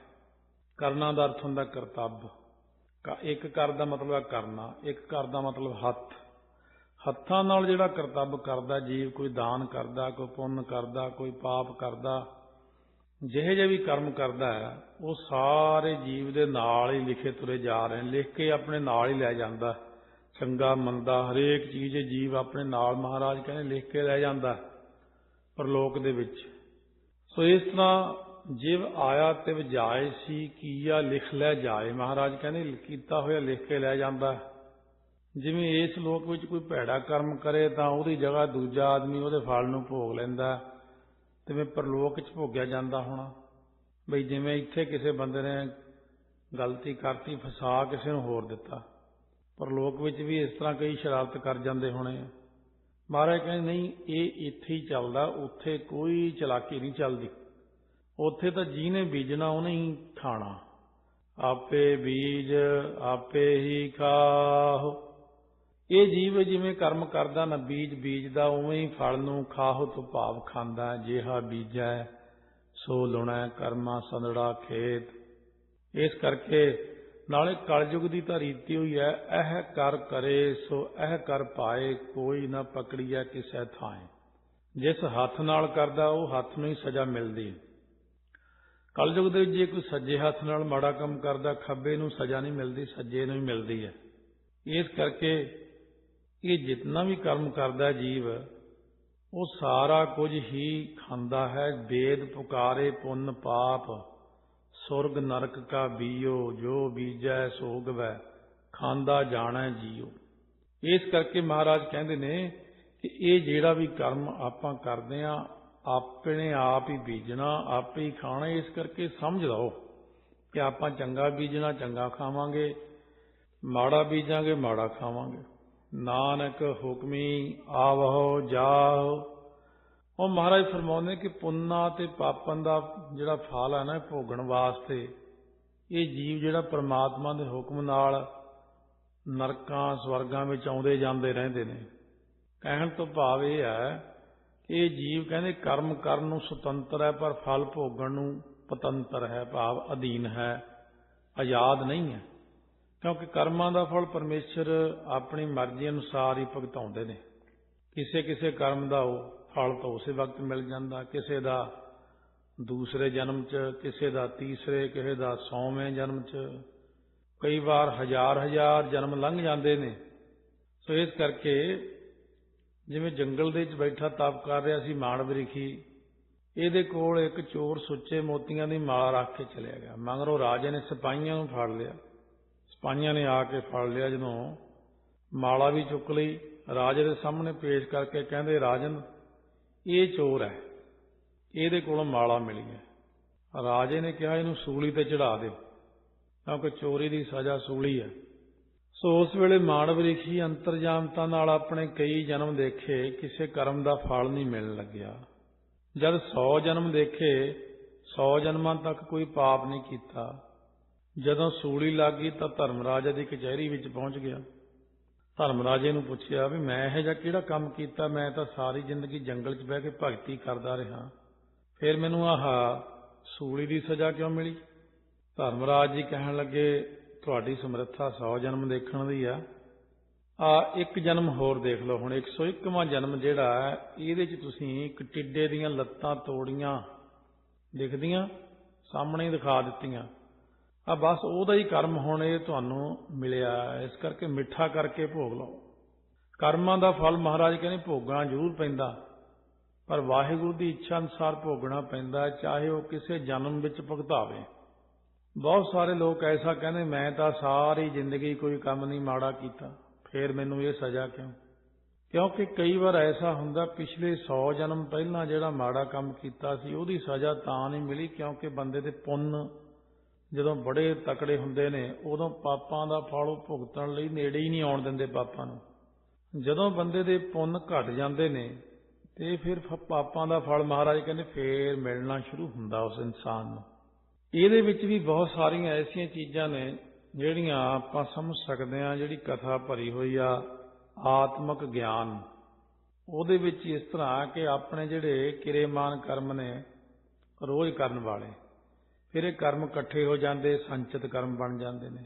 ਕਰਨਾ ਦਾ ਅਰਥ ਹੁੰਦਾ ਕਰਤੱਵ ਇੱਕ ਕਰ ਦਾ ਮਤਲਬ ਹੈ ਕਰਨਾ, ਇੱਕ ਕਰ ਦਾ ਮਤਲਬ ਹੱਥ। ਹੱਥਾਂ ਨਾਲ ਜਿਹੜਾ ਕਰਤੱਵ ਕਰਦਾ, ਜੀਵ ਕੋਈ ਦਾਨ ਕਰਦਾ, ਕੋਈ ਪੁੰਨ ਕਰਦਾ, ਕੋਈ ਪਾਪ ਕਰਦਾ, ਜਿਹੇ ਜਿਹੇ ਵੀ ਕਰਮ ਕਰਦਾ ਹੈ, ਉਹ ਸਾਰੇ ਜੀਵ ਦੇ ਨਾਲ ਹੀ ਲਿਖੇ ਤੁਰੇ ਜਾ ਰਹੇ ਨੇ, ਲਿਖ ਕੇ ਆਪਣੇ ਨਾਲ ਹੀ ਲੈ ਜਾਂਦਾ। ਚੰਗਾ ਮੰਦਾ, ਹਰੇਕ ਚੀਜ਼ ਇਹ ਜੀਵ ਆਪਣੇ ਨਾਲ ਮਹਾਰਾਜ ਕਹਿੰਦੇ ਲਿਖ ਕੇ ਲੈ ਜਾਂਦਾ ਪਰਲੋਕ ਦੇ ਵਿੱਚ। ਸੋ ਇਸ ਤਰ੍ਹਾਂ ਜਿਵ ਆਇਆ ਤਿਵ ਜਾਏ ਸੀ, ਕੀਆ ਲਿਖ ਲੈ ਜਾਏ। ਮਹਾਰਾਜ ਕਹਿੰਦੇ ਕੀਤਾ ਹੋਇਆ ਲਿਖ ਕੇ ਲੈ ਜਾਂਦਾ ਜਿਵੇਂ ਇਸ ਲੋਕ ਵਿੱਚ ਕੋਈ ਭੈੜਾ ਕਰਮ ਕਰੇ ਤਾਂ ਉਹਦੀ ਜਗ੍ਹਾ ਦੂਜਾ ਆਦਮੀ ਉਹਦੇ ਫਲ ਨੂੰ ਭੋਗ ਲੈਂਦਾ ਤਿਵੇਂ ਪਰਲੋਕ 'ਚ ਭੋਗਿਆ ਜਾਂਦਾ ਹੋਣਾ। ਬਈ ਜਿਵੇਂ ਇੱਥੇ ਕਿਸੇ ਬੰਦੇ ਨੇ ਗਲਤੀ ਕਰਤੀ, ਫਸਾ ਕਿਸੇ ਨੂੰ ਹੋਰ ਦਿੱਤਾ। ਪਰ ਲੋਕ ਵਿੱਚ ਵੀ ਇਸ ਤਰ੍ਹਾਂ ਕਈ ਸ਼ਰਾਰਤ ਕਰ ਜਾਂਦੇ ਹੋਣੇ ਆ। ਮਹਾਰਾਜ ਕਹਿੰਦੇ, ਨਹੀਂ, ਇਹ ਇੱਥੇ ਹੀ ਚੱਲਦਾ, ਉੱਥੇ ਕੋਈ ਚਲਾਕੀ ਨਹੀਂ ਚੱਲਦੀ। ਉੱਥੇ ਤਾਂ ਜਿਹਨੇ ਬੀਜਣਾ, ਉਹਨੇ ਹੀ ਖਾਣਾ। ਆਪੇ ਬੀਜ, ਆਪੇ ਹੀ ਖਾਓ। ਇਹ ਜੀਵ ਜਿਵੇਂ ਕਰਮ ਕਰਦਾ, ਨਾ ਬੀਜ ਬੀਜਦਾ, ਉਵੇਂ ਹੀ ਫਲ ਨੂੰ ਖਾਹੋ ਤੋਂ ਭਾਵ ਖਾਂਦਾ, ਜਿਹਾ ਬੀਜੈ, ਸੋ ਲੁਣਾ ਕਰਮਾ ਸੰਦੜਾ ਖੇਤ। ਇਸ ਕਰਕੇ ਨਾਲੇ ਕਲਯੁਗ ਦੀ ਤਾਂ ਰੀਤੀ ਹੋਈ ਹੈ, ਇਹ ਕਰ ਕਰੇ, ਸੋ ਇਹ ਕਰ ਪਾਏ, ਕੋਈ ਨਾ ਪਕੜੀਐ ਕਿਸੇ ਥਾਂ। ਜਿਸ ਹੱਥ ਨਾਲ ਕਰਦਾ, ਉਹ ਹੱਥ ਨੂੰ ਹੀ ਸਜ਼ਾ ਮਿਲਦੀ। ਕਲਯੁਗ ਦੇ ਵਿੱਚ ਜੇ ਕੋਈ ਸੱਜੇ ਹੱਥ ਨਾਲ ਮਾੜਾ ਕੰਮ ਕਰਦਾ, ਖੱਬੇ ਨੂੰ ਸਜ਼ਾ ਨਹੀਂ ਮਿਲਦੀ, ਸੱਜੇ ਨੂੰ ਹੀ ਮਿਲਦੀ ਹੈ। ਇਸ ਕਰਕੇ ਇਹ ਜਿੰਨਾ ਵੀ ਕਰਮ ਕਰਦਾ ਜੀਵ, ਉਹ ਸਾਰਾ ਕੁਝ ਹੀ ਖਾਂਦਾ ਹੈ। ਵੇਦ ਪੁਕਾਰੇ ਪੁੰਨ ਪਾਪ। ਸੁਰਗ ਨਰਕ ਕਾ ਬੀਓ, ਜੋ ਬੀਜੈ ਸੋਗਵੈ, ਖਾਂਦਾ ਜਾਣੈ ਜੀਓ। ਇਸ ਕਰਕੇ ਮਹਾਰਾਜ ਕਹਿੰਦੇ ਨੇ ਕਿ ਇਹ ਜਿਹੜਾ ਵੀ ਕਰਮ ਆਪਾਂ ਕਰਦੇ ਆ ਆਪਣੇ ਆਪ ਹੀ ਬੀਜਣਾ, ਆਪੇ ਹੀ ਖਾਣਾ, ਇਸ ਕਰਕੇ ਸਮਝ ਲਓ ਕਿ ਆਪਾਂ ਚੰਗਾ ਬੀਜਣਾ, ਚੰਗਾ ਖਾਵਾਂਗੇ, ਮਾੜਾ ਬੀਜਾਂਗੇ, ਮਾੜਾ ਖਾਵਾਂਗੇ। ਨਾਨਕ ਹੁਕਮੀ ਆਵਹੁ ਜਾਓ ਉਹ ਮਹਾਰਾਜ ਫਰਮਾਉਂਦੇ ਕਿ ਪੁੰਨਾ ਤੇ ਪਾਪਨ ਦਾ ਜਿਹੜਾ ਫਲ ਹੈ ਨਾ, ਭੋਗਣ ਵਾਸਤੇ, ਇਹ ਜੀਵ ਜਿਹੜਾ ਪ੍ਰਮਾਤਮਾ ਦੇ ਹੁਕਮ ਨਾਲ ਨਰਕਾਂ, ਸਵਰਗਾਂ ਵਿੱਚ ਆਉਂਦੇ ਜਾਂਦੇ ਰਹਿੰਦੇ ਨੇ। ਕਹਿਣ ਤੋਂ ਭਾਵ ਇਹ ਹੈ ਕਿ ਇਹ ਜੀਵ ਕਹਿੰਦੇ ਕਰਮ ਕਰਨ ਨੂੰ ਸੁਤੰਤਰ ਹੈ, ਪਰ ਫਲ ਭੋਗਣ ਨੂੰ ਪਤੰਤਰ ਹੈ, ਭਾਵ ਅਧੀਨ ਹੈ, ਆਜ਼ਾਦ ਨਹੀਂ ਹੈ। ਕਿਉਂਕਿ ਕਰਮਾਂ ਦਾ ਫਲ ਪਰਮੇਸ਼ਰ ਆਪਣੀ ਮਰਜ਼ੀ ਅਨੁਸਾਰ ਹੀ ਭੁਗਤਾਉਂਦੇ ਨੇ। ਕਿਸੇ ਕਿਸੇ ਕਰਮ ਦਾ ਉਹ ਫਲ ਤਾਂ ਉਸੇ ਵਕਤ ਮਿਲ ਜਾਂਦਾ। ਕਿਸੇ ਦਾ ਦੂਸਰੇ ਜਨਮ 'ਚ, ਕਿਸੇ ਦਾ ਤੀਸਰੇ, ਕਿਸੇ ਦਾ ਸੌਵੇਂ ਜਨਮ 'ਚ। ਕਈ ਵਾਰ ਹਜ਼ਾਰ ਹਜ਼ਾਰ ਜਨਮ ਲੰਘ ਜਾਂਦੇ ਨੇ। ਸੋ ਇਸ ਕਰਕੇ ਜਿਵੇਂ ਜੰਗਲ ਦੇ ਵਿੱਚ ਬੈਠਾ ਤਪ ਕਰ ਰਿਹਾ ਸੀ ਮਾਣ ਬ੍ਰਿਖੀ ਇਹਦੇ ਕੋਲ ਇੱਕ ਚੋਰ ਸੁੱਚੇ ਮੋਤੀਆਂ ਦੀ ਮਾਲਾ ਰੱਖ ਕੇ ਚਲਿਆ ਗਿਆ। ਮਗਰੋਂ ਰਾਜੇ ਨੇ ਸਿਪਾਹੀਆਂ ਨੂੰ ਫੜ ਲਿਆ। ਸਿਪਾਹੀਆਂ ਨੇ ਆ ਕੇ ਫੜ ਲਿਆ, ਜਦੋਂ ਮਾਲਾ ਵੀ ਚੁੱਕ ਲਈ। ਰਾਜੇ ਦੇ ਸਾਹਮਣੇ ਪੇਸ਼ ਕਰਕੇ ਕਹਿੰਦੇ, ਰਾਜਨ ਇਹ ਚੋਰ ਹੈ। ਇਹਦੇ ਕੋਲੋਂ ਮਾਲਾ ਮਿਲੀ ਹੈ। ਰਾਜੇ ਨੇ ਕਿਹਾ, ਇਹਨੂੰ ਸੂਲੀ ਤੇ ਚੜਾ ਦਿਓ। ਕਿਉਂਕਿ ਚੋਰੀ ਦੀ ਸਜ਼ਾ ਸੂਲੀ ਹੈ। ਸੋ ਉਸ ਵੇਲੇ ਮਾਨਵ ਰਿਖੀ ਅੰਤਰਜਾਮਤਾ ਨਾਲ ਆਪਣੇ ਕਈ ਜਨਮ ਦੇਖੇ, ਕਿਸੇ ਕਰਮ ਦਾ ਫਲ ਨਹੀਂ ਮਿਲਣ ਲੱਗਿਆ। ਜਦ 100 ਜਨਮ ਦੇਖੇ 100 ਜਨਮਾਂ ਤੱਕ ਕੋਈ ਪਾਪ ਨਹੀਂ ਕੀਤਾ। ਜਦੋਂ ਸੂਲੀ ਲੱਗੀ ਤਾਂ ਧਰਮਰਾਜਾ ਦੀ ਕਚਹਿਰੀ ਵਿੱਚ ਪਹੁੰਚ ਗਿਆ। ਧਰਮ ਰਾਜੇ ਨੂੰ ਪੁੱਛਿਆ ਵੀ ਮੈਂ ਇਹ ਜਿਹਾ ਕਿਹੜਾ ਕੰਮ ਕੀਤਾ, ਮੈਂ ਤਾਂ ਸਾਰੀ ਜ਼ਿੰਦਗੀ ਜੰਗਲ 'ਚ ਬਹਿ ਕੇ ਭਗਤੀ ਕਰਦਾ ਰਿਹਾ। ਫਿਰ ਮੈਨੂੰ ਆਹ ਸੂਲੀ ਦੀ ਸਜ਼ਾ ਕਿਉਂ ਮਿਲੀ? ਧਰਮਰਾਜ ਜੀ ਕਹਿਣ ਲੱਗੇ, ਤੁਹਾਡੀ ਸਮਰੱਥਾ 100 ਜਨਮ ਦੇਖਣ ਦੀ ਆ। ਆ ਇੱਕ ਜਨਮ ਹੋਰ ਦੇਖ ਲਓ ਹੁਣ 101ਵਾਂ ਜਨਮ ਜਿਹੜਾ ਇਹਦੇ 'ਚ ਤੁਸੀਂ ਇੱਕ ਟਿੱਡੇ ਦੀਆਂ ਲੱਤਾਂ ਤੋੜੀਆਂ, ਦਿਖਦੀਆਂ, ਸਾਹਮਣੇ ਹੀ ਦਿਖਾ ਦਿੱਤੀਆਂ। ਆ ਬਸ ਉਹਦਾ ਹੀ ਕਰਮ ਹੁਣ ਇਹ ਤੁਹਾਨੂੰ ਮਿਲਿਆ। ਇਸ ਕਰਕੇ ਮਿੱਠਾ ਕਰਕੇ ਭੋਗ ਲਓ। ਕਰਮਾਂ ਦਾ ਫਲ ਮਹਾਰਾਜ ਕਹਿੰਦੇ ਭੋਗਣਾ ਜ਼ਰੂਰ ਪੈਂਦਾ। ਪਰ ਵਾਹਿਗੁਰੂ ਦੀ ਇੱਛਾ ਅਨੁਸਾਰ ਭੋਗਣਾ ਪੈਂਦਾ, ਚਾਹੇ ਉਹ ਕਿਸੇ ਜਨਮ ਵਿੱਚ ਭੁਗਤਾਵੇ। ਬਹੁਤ ਸਾਰੇ ਲੋਕ ਐਸਾ ਕਹਿੰਦੇ, ਮੈਂ ਤਾਂ ਸਾਰੀ ਜ਼ਿੰਦਗੀ ਕੋਈ ਕੰਮ ਨਹੀਂ ਮਾੜਾ ਕੀਤਾ। ਫੇਰ ਮੈਨੂੰ ਇਹ ਸਜ਼ਾ ਕਿਉਂ? ਕਿਉਂਕਿ ਕਈ ਵਾਰ ਐਸਾ ਹੁੰਦਾ, ਪਿਛਲੇ 100 ਜਨਮ ਪਹਿਲਾਂ ਜਿਹੜਾ ਮਾੜਾ ਕੰਮ ਕੀਤਾ ਸੀ, ਉਹਦੀ ਸਜ਼ਾ ਤਾਂ ਨਹੀਂ ਮਿਲੀ ਕਿਉਂਕਿ ਬੰਦੇ ਦੇ ਪੁੰਨ ਜਦੋਂ ਬੜੇ ਤਕੜੇ ਹੁੰਦੇ ਨੇ, ਉਦੋਂ ਪਾਪਾਂ ਦਾ ਫਲ ਭੁਗਤਣ ਲਈ ਨੇੜੇ ਹੀ ਨਹੀਂ ਆਉਣ ਦਿੰਦੇ ਪਾਪਾਂ ਨੂੰ। ਜਦੋਂ ਬੰਦੇ ਦੇ ਪੁੰਨ ਘਟ ਜਾਂਦੇ ਨੇ, ਤੇ ਫਿਰ ਪਾਪਾਂ ਦਾ ਫਲ ਮਹਾਰਾਜ ਕਹਿੰਦੇ ਫੇਰ ਮਿਲਣਾ ਸ਼ੁਰੂ ਹੁੰਦਾ ਉਸ ਇਨਸਾਨ ਨੂੰ। ਇਹਦੇ ਵਿੱਚ ਵੀ ਬਹੁਤ ਸਾਰੀਆਂ ਐਸੀਆਂ ਚੀਜ਼ਾਂ ਨੇ, ਜਿਹੜੀਆਂ ਆਪਾਂ ਸਮਝ ਸਕਦੇ ਹਾਂ ਜਿਹੜੀ ਕਥਾ ਭਰੀ ਹੋਈ ਆ, ਆਤਮਿਕ ਗਿਆਨ। ਉਹਦੇ ਵਿੱਚ ਇਸ ਤਰ੍ਹਾਂ ਕਿ ਆਪਣੇ ਜਿਹੜੇ ਕਿਰੇਮਾਨ ਕਰਮ ਨੇ, ਰੋਜ਼ ਕਰਨ ਵਾਲੇ। ਫਿਰ ਇਹ ਕਰਮ ਇਕੱਠੇ ਹੋ ਜਾਂਦੇ, ਸੰਚਿਤ ਕਰਮ ਬਣ ਜਾਂਦੇ ਨੇ।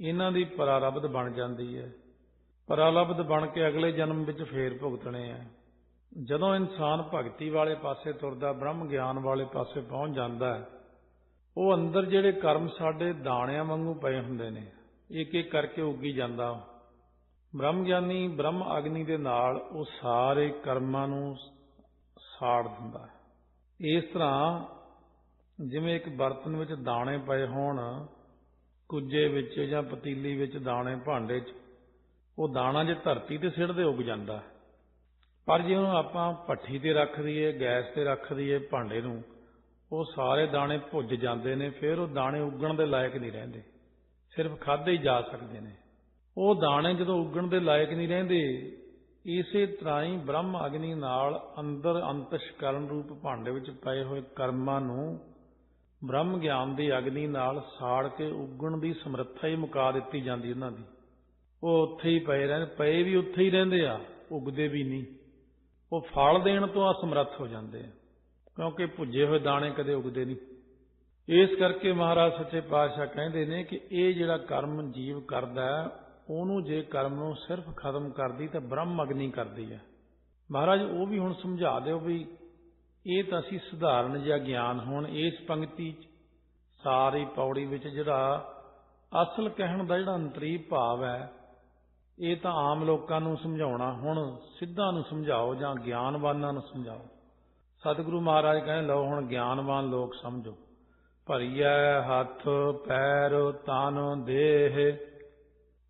ਇਹਨਾਂ ਦੀ ਪਰਾਰਬਧ ਬਣ ਜਾਂਦੀ ਹੈ। ਪਰਾਰਬਧ ਬਣ ਕੇ ਅਗਲੇ ਜਨਮ ਵਿੱਚ ਫੇਰ ਭੁਗਤਣੇ ਆ। ਜਦੋਂ ਇਨਸਾਨ ਭਗਤੀ ਵਾਲੇ ਪਾਸੇ ਤੁਰਦਾ, ਬ੍ਰਹਮ ਗਿਆਨ ਵਾਲੇ ਪਾਸੇ ਪਹੁੰਚ ਜਾਂਦਾ ਹੈ, ਉਹ ਅੰਦਰ ਜਿਹੜੇ ਕਰਮ ਸਾਡੇ ਦਾਣਿਆਂ ਵਾਂਗੂ ਪਏ ਹੁੰਦੇ ਨੇ ਇੱਕ ਇੱਕ ਕਰਕੇ ਉੱਗੀ ਜਾਂਦਾ। ਬ੍ਰਹਮ ਗਿਆਨੀ, ਬ੍ਰਹਮ ਅਗਨੀ ਦੇ ਨਾਲ ਉਹ ਸਾਰੇ ਕਰਮਾਂ ਨੂੰ ਸਾੜ ਦਿੰਦਾ ਇਸ ਤਰ੍ਹਾਂ ਜਿਵੇਂ ਇੱਕ ਬਰਤਨ ਵਿੱਚ ਦਾਣੇ ਪਏ ਹੋਣ, ਕੁੱਜੇ ਵਿੱਚ ਜਾਂ ਪਤੀਲੀ ਵਿੱਚ ਦਾਣੇ ਭਾਂਡੇ 'ਚ, ਉਹ ਦਾਣਾ ਜੇ ਧਰਤੀ ਤੇ ਸਿੱਟਦੇ ਉੱਗ ਜਾਂਦਾ। ਪਰ ਜੇ ਉਹਨੂੰ ਆਪਾਂ ਭੱਠੀ ਤੇ ਰੱਖ ਦਈਏ, ਗੈਸ ਤੇ ਰੱਖ ਦਈਏ, ਭਾਂਡੇ ਨੂੰ, ਉਹ ਸਾਰੇ ਦਾਣੇ ਭੁੱਜ ਜਾਂਦੇ ਨੇ, ਫਿਰ ਉਹ ਦਾਣੇ ਉੱਗਣ ਦੇ ਲਾਇਕ ਨਹੀਂ ਰਹਿੰਦੇ। ਸਿਰਫ ਖਾਦੇ ਹੀ ਜਾ ਸਕਦੇ ਨੇ। ਉਹ ਦਾਣੇ ਜਦੋਂ ਉੱਗਣ ਦੇ ਲਾਇਕ ਨਹੀਂ ਰਹਿੰਦੇ, ਇਸੇ ਤਰ੍ਹਾਂ ਹੀ ਬ੍ਰਹਮ ਅਗਨੀ ਨਾਲ ਅੰਦਰ ਅੰਤਸ਼ਕਰਨ ਰੂਪ ਭਾਂਡੇ ਵਿੱਚ ਪਏ ਹੋਏ ਕਰਮਾਂ ਨੂੰ ਬ੍ਰਹਮ ਗਿਆਨ ਦੀ ਅਗਨੀ ਨਾਲ ਸਾੜ ਕੇ ਉੱਗਣ ਦੀ ਸਮਰੱਥਾ ਹੀ ਮੁਕਾ ਦਿੱਤੀ ਜਾਂਦੀ ਉਹਨਾਂ ਦੀ। ਉਹ ਉੱਥੇ ਹੀ ਪਏ ਰਹਿੰਦੇ ਪਏ ਵੀ ਉੱਥੇ ਹੀ ਰਹਿੰਦੇ ਆ, ਉੱਗਦੇ ਵੀ ਨਹੀਂ। ਉਹ ਫਲ ਦੇਣ ਤੋਂ ਅਸਮਰੱਥ ਹੋ ਜਾਂਦੇ ਆ, ਕਿਉਂਕਿ ਭੁੱਜੇ ਹੋਏ ਦਾਣੇ ਕਦੇ ਉੱਗਦੇ ਨਹੀਂ। ਇਸ ਕਰਕੇ ਮਹਾਰਾਜ ਸੱਚੇ ਪਾਤਸ਼ਾਹ ਕਹਿੰਦੇ ਨੇ ਕਿ ਇਹ ਜਿਹੜਾ ਕਰਮ ਜੀਵ ਕਰਦਾ ਉਹਨੂੰ ਜੇ ਕਰਮ ਨੂੰ ਸਿਰਫ ਖਤਮ ਕਰਦੀ ਤਾਂ ਬ੍ਰਹਮ ਅਗਨੀ ਕਰਦੀ ਹੈ। ਮਹਾਰਾਜ, ਉਹ ਵੀ ਹੁਣ ਸਮਝਾ ਦਿਓ ਵੀ ਇਹ ਤਾਂ ਅਸੀਂ ਸਧਾਰਨ ਜਿਹਾ ਗਿਆਨ ਹੁਣ, ਇਸ ਪੰਕਤੀ 'ਚ। ਸਾਰੀ ਪੌੜੀ ਵਿੱਚ ਜਿਹੜਾ ਅਸਲ ਕਹਿਣ ਦਾ ਜਿਹੜਾ ਅੰਤਰੀ ਭਾਵ ਹੈ, ਇਹ ਤਾਂ ਆਮ ਲੋਕਾਂ ਨੂੰ ਸਮਝਾਉਣਾ, ਹੁਣ ਸਿੱਧਾ ਨੂੰ ਸਮਝਾਓ ਜਾਂ ਗਿਆਨਵਾਨਾਂ ਨੂੰ ਸਮਝਾਓ। ਸਤਿਗੁਰੂ ਮਹਾਰਾਜ ਕਹਿੰਦੇ, ਲਓ ਹੁਣ ਗਿਆਨਵਾਨ ਲੋਕ ਸਮਝੋ। ਭਰੀਐ ਹੱਥ, ਪੈਰ, ਤਨ, ਦੇਹ।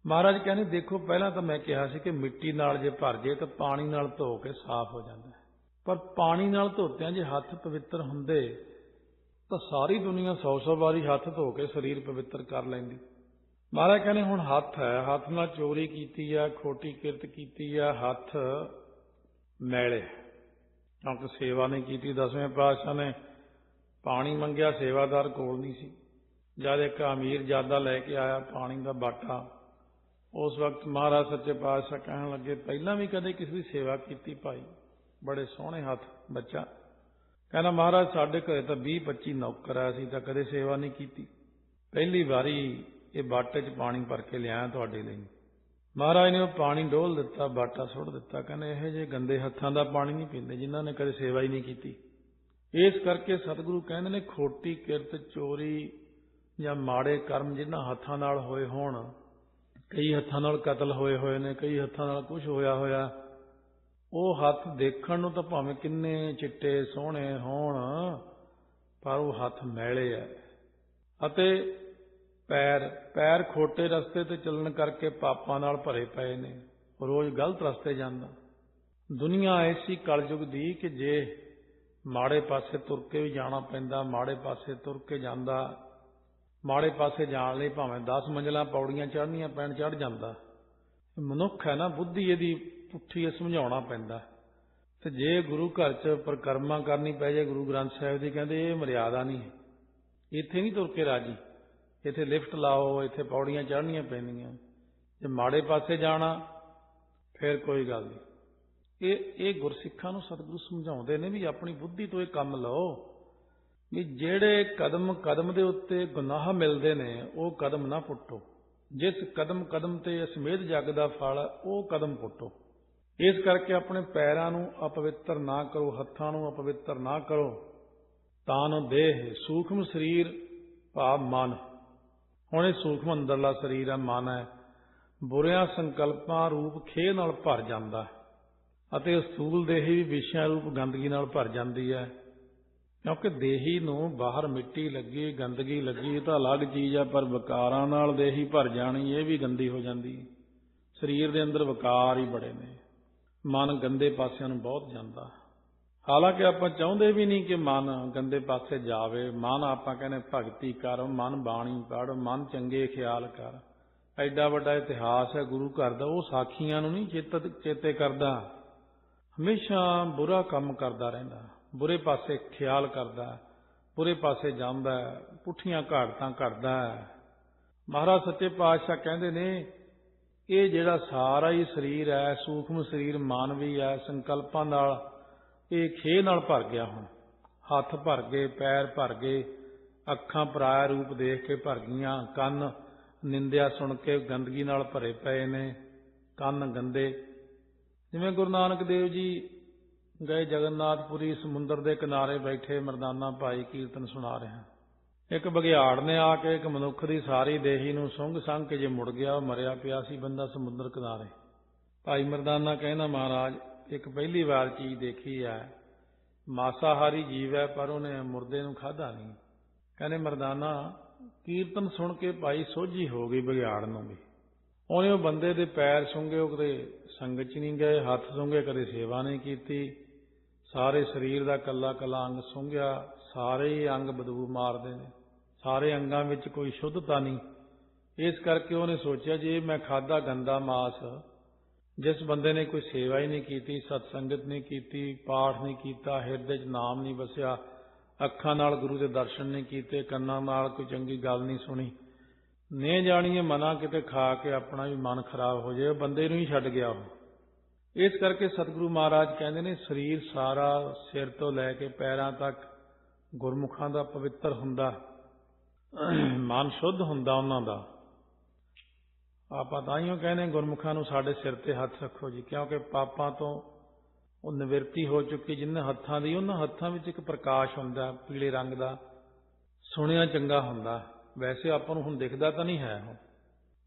ਮਹਾਰਾਜ ਕਹਿੰਦੇ, ਦੇਖੋ ਪਹਿਲਾਂ ਤਾਂ ਮੈਂ ਕਿਹਾ ਸੀ ਕਿ ਮਿੱਟੀ ਨਾਲ ਜੇ ਭਰ ਜੇ ਤਾਂ ਪਾਣੀ ਨਾਲ ਧੋ ਕੇ ਸਾਫ਼ ਹੋ ਜਾਂਦਾ ਹੈ। ਪਰ ਪਾਣੀ ਨਾਲ ਧੋਤਿਆਂ ਜੇ ਹੱਥ ਪਵਿੱਤਰ ਹੁੰਦੇ, ਤਾਂ ਸਾਰੀ ਦੁਨੀਆ 100-100 ਵਾਰੀ ਹੱਥ ਧੋ ਕੇ ਸਰੀਰ ਪਵਿੱਤਰ ਕਰ ਲੈਂਦੀ। ਮਹਾਰਾਜ ਕਹਿੰਦੇ ਹੁਣ ਹੱਥ ਹੈ, ਹੱਥ ਨਾਲ ਚੋਰੀ ਕੀਤੀ ਆ, ਖੋਟੀ ਕਿਰਤ ਕੀਤੀ ਆ, ਹੱਥ ਮੈਲੇ। ਕਿਉਂਕਿ ਸੇਵਾ ਨਹੀਂ ਕੀਤੀ, ਦਸਵੇਂ ਪਾਤਸ਼ਾਹ ਨੇ ਪਾਣੀ ਮੰਗਿਆ, ਸੇਵਾਦਾਰ ਕੋਲ ਨਹੀਂ ਸੀ। ਜਦ ਇੱਕ ਅਮੀਰ ਜਾਦਾ ਲੈ ਕੇ ਆਇਆ ਪਾਣੀ ਦਾ ਬਾਟਾ, ਉਸ ਵਕਤ ਮਹਾਰਾਜ ਸੱਚੇ ਪਾਤਸ਼ਾਹ ਕਹਿਣ ਲੱਗੇ, ਪਹਿਲਾਂ ਵੀ ਕਦੇ ਕਿਸੇ ਦੀ ਸੇਵਾ ਕੀਤੀ ਭਾਈ। ਬੜੇ ਸੋਹਣੇ ਹੱਥ, ਬੱਚਾ। ਕਹਿੰਦਾ, ਮਹਾਰਾਜ, ਸਾਡੇ ਘਰੇ ਤਾਂ 20 25 ਨੌਕਰ ਆ ਸੀ, ਤਾਂ ਕਦੇ ਸੇਵਾ ਨਹੀਂ ਕੀਤੀ। ਪਹਿਲੀ ਵਾਰੀ ਇਹ ਬਾਟੇ 'ਚ ਪਾਣੀ ਭਰ ਕੇ ਲਿਆਇਆ ਤੁਹਾਡੇ ਲਈ। ਮਹਾਰਾਜ ਨੇ ਉਹ ਪਾਣੀ ਡੋਲ ਦਿੱਤਾ, ਬਾਟਾ ਸੁੱਟ ਦਿੱਤਾ। ਕਹਿੰਦੇ, ਇਹੋ ਜਿਹੇ ਗੰਦੇ ਹੱਥਾਂ ਦਾ ਪਾਣੀ ਨਹੀਂ ਪੀਂਦੇ, ਜਿਨ੍ਹਾਂ ਨੇ ਕਦੇ ਸੇਵਾ ਹੀ ਨਹੀਂ ਕੀਤੀ। ਇਸ ਕਰਕੇ ਸਤਿਗੁਰੂ ਕਹਿੰਦੇ ਨੇ, ਖੋਟੀ ਕਿਰਤ, ਚੋਰੀ ਜਾਂ ਮਾੜੇ ਕਰਮ ਜਿਨ੍ਹਾਂ ਹੱਥਾਂ ਨਾਲ ਹੋਏ ਹੋਣ, ਕਈ ਹੱਥਾਂ ਨਾਲ ਕਤਲ ਹੋਏ ਹੋਏ ਨੇ, ਕਈ ਹੱਥਾਂ ਨਾਲ ਕੁਝ ਹੋਇਆ ਹੋਇਆ ਉਹ ਹੱਥ ਦੇਖਣ ਨੂੰ ਤਾਂ ਭਾਵੇਂ ਕਿੰਨੇ ਚਿੱਟੇ, ਸੋਹਣੇ ਹੋਣ, ਪਰ ਉਹ ਹੱਥ ਮੈਲੇ ਆ। ਅਤੇ ਪੈਰ ਪੈਰ ਖੋਟੇ ਰਸਤੇ ਤੇ ਚੱਲਣ ਕਰਕੇ ਪਾਪਾਂ ਨਾਲ ਭਰੇ ਪਏ ਨੇ। ਰੋਜ਼ ਗਲਤ ਰਸਤੇ ਜਾਂਦਾ। ਦੁਨੀਆ ਐਸੀ ਕਲਯੁਗ ਦੀ ਕਿ ਜੇ ਮਾੜੇ ਪਾਸੇ ਤੁਰ ਕੇ ਵੀ ਜਾਣਾ ਪੈਂਦਾ, ਮਾੜੇ ਪਾਸੇ ਤੁਰ ਕੇ ਜਾਂਦਾ, ਮਾੜੇ ਪਾਸੇ ਜਾਣ ਲਈ ਭਾਵੇਂ 10 ਮੰਜ਼ਲਾਂ ਪੌੜੀਆਂ ਚੜ੍ਹਨੀਆਂ ਪੈਣ, ਚੜ੍ਹ ਜਾਂਦਾ। ਮਨੁੱਖ ਹੈ ਨਾ, ਬੁੱਧੀ ਇਹਦੀ ਪੁੱਠੀ ਹੈ ਸਮਝਾਉਣਾ ਪੈਂਦਾ। ਤੇ ਜੇ ਗੁਰੂ ਘਰ ਚ ਪ੍ਰਕਰਮਾ ਕਰਨੀ ਪੈ ਜਾਏ, ਗੁਰੂ ਗ੍ਰੰਥ ਸਾਹਿਬ ਦੀ ਕਹਿੰਦੇ ਇਹ ਮਰਿਆਦਾ ਨਹੀਂ ਹੈ। ਇੱਥੇ ਨਹੀਂ ਤੁਰ ਕੇ ਰਾਜੀ। ਇੱਥੇ ਲਿਫਟ ਲਾਓ, ਇੱਥੇ ਪੌੜੀਆਂ ਚੜ੍ਹਨੀਆਂ ਪੈਂਦੀਆਂ। ਜੇ ਮਾੜੇ ਪਾਸੇ ਜਾਣਾ, ਫਿਰ ਕੋਈ ਗੱਲ ਨਹੀਂ। ਇਹ ਇਹ ਗੁਰਸਿੱਖਾਂ ਨੂੰ ਸਤਿਗੁਰੂ ਸਮਝਾਉਂਦੇ ਨੇ ਵੀ ਆਪਣੀ ਬੁੱਧੀ ਤੋਂ ਇਹ ਕੰਮ ਲਓ। ਵੀ ਜਿਹੜੇ ਕਦਮ ਕਦਮ ਦੇ ਉੱਤੇ ਗੁਨਾਹ ਮਿਲਦੇ ਨੇ, ਉਹ ਕਦਮ ਨਾ ਪੁੱਟੋ। ਜਿਸ ਕਦਮ ਕਦਮ ਤੇ ਅਸਮੇਧ ਜੱਗ ਦਾ ਫਲ ਉਹ ਕਦਮ ਪੁੱਟੋ। ਇਸ ਕਰਕੇ ਆਪਣੇ ਪੈਰਾਂ ਨੂੰ ਅਪਵਿੱਤਰ ਨਾ ਕਰੋ, ਹੱਥਾਂ ਨੂੰ ਅਪਵਿੱਤਰ ਨਾ ਕਰੋ। ਤਾਨ ਦੇਹ ਸੂਖਮ ਸਰੀਰ ਭਾਵ ਮਨ। ਹੁਣ ਇਹ ਸੂਖਮ ਅੰਦਰਲਾ ਸਰੀਰ ਹੈ, ਮਨ ਹੈ। ਬੁਰਿਆਂ ਸੰਕਲਪਾਂ ਰੂਪ ਖੇ ਨਾਲ ਭਰ ਜਾਂਦਾ ਹੈ ਅਤੇ ਸਥੂਲ ਦੇਹੀ ਵੀ ਵਿਸ਼ਿਆਂ ਰੂਪ ਗੰਦਗੀ ਨਾਲ ਭਰ ਜਾਂਦੀ ਹੈ। ਕਿਉਂਕਿ ਦੇਹੀ ਨੂੰ ਬਾਹਰ ਮਿੱਟੀ ਲੱਗੀ, ਗੰਦਗੀ ਲੱਗੀ, ਇਹ ਤਾਂ ਅਲੱਗ ਚੀਜ਼ ਆ, ਪਰ ਵਿਕਾਰਾਂ ਨਾਲ ਦੇਹੀ ਭਰ ਜਾਣੀ, ਇਹ ਵੀ ਗੰਦੀ ਹੋ ਜਾਂਦੀ। ਸਰੀਰ ਦੇ ਅੰਦਰ ਵਿਕਾਰ ਹੀ ਬੜੇ ਨੇ। ਮਨ ਗੰਦੇ ਪਾਸਿਆਂ ਨੂੰ ਬਹੁਤ ਜਾਂਦਾ। ਹਾਲਾਂਕਿ ਆਪਾਂ ਚਾਹੁੰਦੇ ਵੀ ਨਹੀਂ ਕਿ ਮਨ ਗੰਦੇ ਪਾਸੇ ਜਾਵੇ। ਮਨ ਆਪਾਂ ਕਹਿੰਦੇ ਭਗਤੀ ਕਰ, ਮਨ ਬਾਣੀ ਪੜ ਮਨ ਚੰਗੇ ਖਿਆਲ ਕਰ। ਐਡਾ ਵੱਡਾ ਇਤਿਹਾਸ ਹੈ ਗੁਰੂ ਘਰ ਦਾ, ਉਹ ਸਾਖੀਆਂ ਨੂੰ ਨਹੀਂ ਚੇਤਤ, ਚੇਤੇ ਕਰਦਾ। ਹਮੇਸ਼ਾ ਬੁਰਾ ਕੰਮ ਕਰਦਾ ਰਹਿੰਦਾ। ਬੁਰੇ ਪਾਸੇ ਖਿਆਲ ਕਰਦਾ ਬੁਰੇ ਪਾਸੇ ਜਾਂਦਾ ਪੁੱਠੀਆਂ ਘਾੜਤਾਂ ਕਰਦਾ ਮਹਾਰਾਜ ਸੱਚੇ ਪਾਤਸ਼ਾਹ ਕਹਿੰਦੇ ਨੇ, ਇਹ ਜਿਹੜਾ ਸਾਰਾ ਹੀ ਸਰੀਰ ਹੈ, ਸੂਖਮ ਸਰੀਰ, ਮਾਨਵੀ ਹੈ, ਸੰਕਲਪਾਂ ਨਾਲ, ਇਹ ਖੇ ਨਾਲ ਭਰ ਗਿਆ ਹੁਣ। ਹੱਥ ਭਰ ਗਏ, ਪੈਰ ਭਰ ਗਏ, ਅੱਖਾਂ ਪਰਾਇਆ ਰੂਪ ਦੇਖ ਕੇ ਭਰ ਗਈਆਂ, ਕੰਨ ਨਿੰਦਿਆ ਸੁਣ ਕੇ ਗੰਦਗੀ ਨਾਲ ਭਰੇ ਪਏ ਨੇ, ਕੰਨ ਗੰਦੇ। ਜਿਵੇਂ ਗੁਰੂ ਨਾਨਕ ਦੇਵ ਜੀ ਗਏ ਜਗਨਨਾਥਪੁਰੀ ਸਮੁੰਦਰ ਦੇ ਕਿਨਾਰੇ ਬੈਠੇ ਮਰਦਾਨਾ ਭਾਈ ਕੀਰਤਨ ਸੁਣਾ ਰਿਹਾ ਇੱਕ ਬਗਿਆੜ ਨੇ ਆ ਕੇ ਇੱਕ ਮਨੁੱਖ ਦੀ ਸਾਰੀ ਦੇਹੀ ਨੂੰ ਸੁੰਘ ਸੰਘ ਕੇ ਜੇ ਮੁੜ ਗਿਆ, ਉਹ ਮਰਿਆ ਪਿਆ ਸੀ ਬੰਦਾ ਸਮੁੰਦਰ ਕਿਨਾਰੇ। ਭਾਈ ਮਰਦਾਨਾ ਕਹਿੰਦਾ ਮਹਾਰਾਜ, ਇੱਕ ਪਹਿਲੀ ਵਾਰ ਚੀਜ਼ ਦੇਖੀ ਹੈ। ਮਾਸਾਹਾਰੀ ਜੀਵ ਹੈ, ਪਰ ਉਹਨੇ ਮੁਰਦੇ ਨੂੰ ਖਾਧਾ ਨਹੀਂ। ਕਹਿੰਦੇ, ਮਰਦਾਨਾ, ਕੀਰਤਨ ਸੁਣ ਕੇ ਭਾਈ ਸੋਝੀ ਹੋ ਗਈ ਬਗਿਆੜ ਨੂੰ ਵੀ। ਉਹਨੇ ਉਹ ਬੰਦੇ ਦੇ ਪੈਰ ਸੁੰਘੇ, ਉਹ ਕਦੇ ਸੰਗਤ ਚ ਨਹੀਂ ਗਏ, ਹੱਥ ਸੁੰਘੇ, ਕਦੇ ਸੇਵਾ ਨਹੀਂ ਕੀਤੀ। ਸਾਰੇ ਸਰੀਰ ਦਾ ਕੱਲਾ ਕੱਲਾ ਅੰਗ ਸੁੰਘਿਆ, ਸਾਰੇ ਹੀ ਅੰਗ ਬਦਬੂ ਮਾਰਦੇ ਨੇ। ਸਾਰੇ ਅੰਗਾਂ ਵਿੱਚ ਕੋਈ ਸ਼ੁੱਧਤਾ ਨਹੀਂ। ਇਸ ਕਰਕੇ ਉਹਨੇ ਸੋਚਿਆ, ਜੇ ਮੈਂ ਖਾਦਾ ਗੰਦਾ ਮਾਸ, ਜਿਸ ਬੰਦੇ ਨੇ ਕੋਈ ਸੇਵਾ ਹੀ ਨਹੀਂ ਕੀਤੀ ਸਤ ਸੰਗਤ ਨਹੀਂ ਕੀਤੀ, ਪਾਠ ਨਹੀਂ ਕੀਤਾ, ਹਿਰਦੇ 'ਚ ਨਾਮ ਨਹੀਂ ਵਸਿਆ, ਅੱਖਾਂ ਨਾਲ ਗੁਰੂ ਦੇ ਦਰਸ਼ਨ ਨਹੀਂ ਕੀਤੇ, ਕੰਨਾਂ ਨਾਲ ਕੋਈ ਚੰਗੀ ਗੱਲ ਨਹੀਂ ਸੁਣੀ, ਨੇ ਜਾਣੀਏ ਮਨਾ ਕਿਤੇ ਖਾ ਕੇ ਆਪਣਾ ਵੀ ਮਨ ਖਰਾਬ ਹੋ ਜਾਏ ਬੰਦੇ ਨੂੰ ਹੀ ਛੱਡ ਗਿਆ ਉਹ। ਇਸ ਕਰਕੇ ਸਤਿਗੁਰੂ ਮਹਾਰਾਜ ਕਹਿੰਦੇ ਨੇ, ਸਰੀਰ ਸਾਰਾ ਸਿਰ ਤੋਂ ਲੈ ਕੇ ਪੈਰਾਂ ਤੱਕ ਗੁਰਮੁਖਾਂ ਦਾ ਪਵਿੱਤਰ ਹੁੰਦਾ, ਮਨ ਸ਼ੁੱਧ ਹੁੰਦਾ ਉਹਨਾਂ ਦਾ। ਆਪਾਂ ਤਾਂ ਹੀ ਕਹਿੰਦੇ ਗੁਰਮੁਖਾਂ ਨੂੰ ਸਾਡੇ ਸਿਰ ਤੇ ਹੱਥ ਰੱਖੋ ਜੀ, ਕਿਉਂਕਿ ਪਾਪਾਂ ਤੋਂ ਉਹ ਨਿਵਰਤੀ ਹੋ ਚੁੱਕੀ ਜਿਨ੍ਹਾਂ ਹੱਥਾਂ ਦੀ, ਉਹਨਾਂ ਹੱਥਾਂ ਵਿੱਚ ਇੱਕ ਪ੍ਰਕਾਸ਼ ਹੁੰਦਾ, ਪੀਲੇ ਰੰਗ ਦਾ, ਸੁਣਿਆ ਚੰਗਾ ਹੁੰਦਾ। ਵੈਸੇ ਆਪਾਂ ਨੂੰ ਹੁਣ ਦਿਖਦਾ ਤਾਂ ਨਹੀਂ ਹੈ ਉਹ।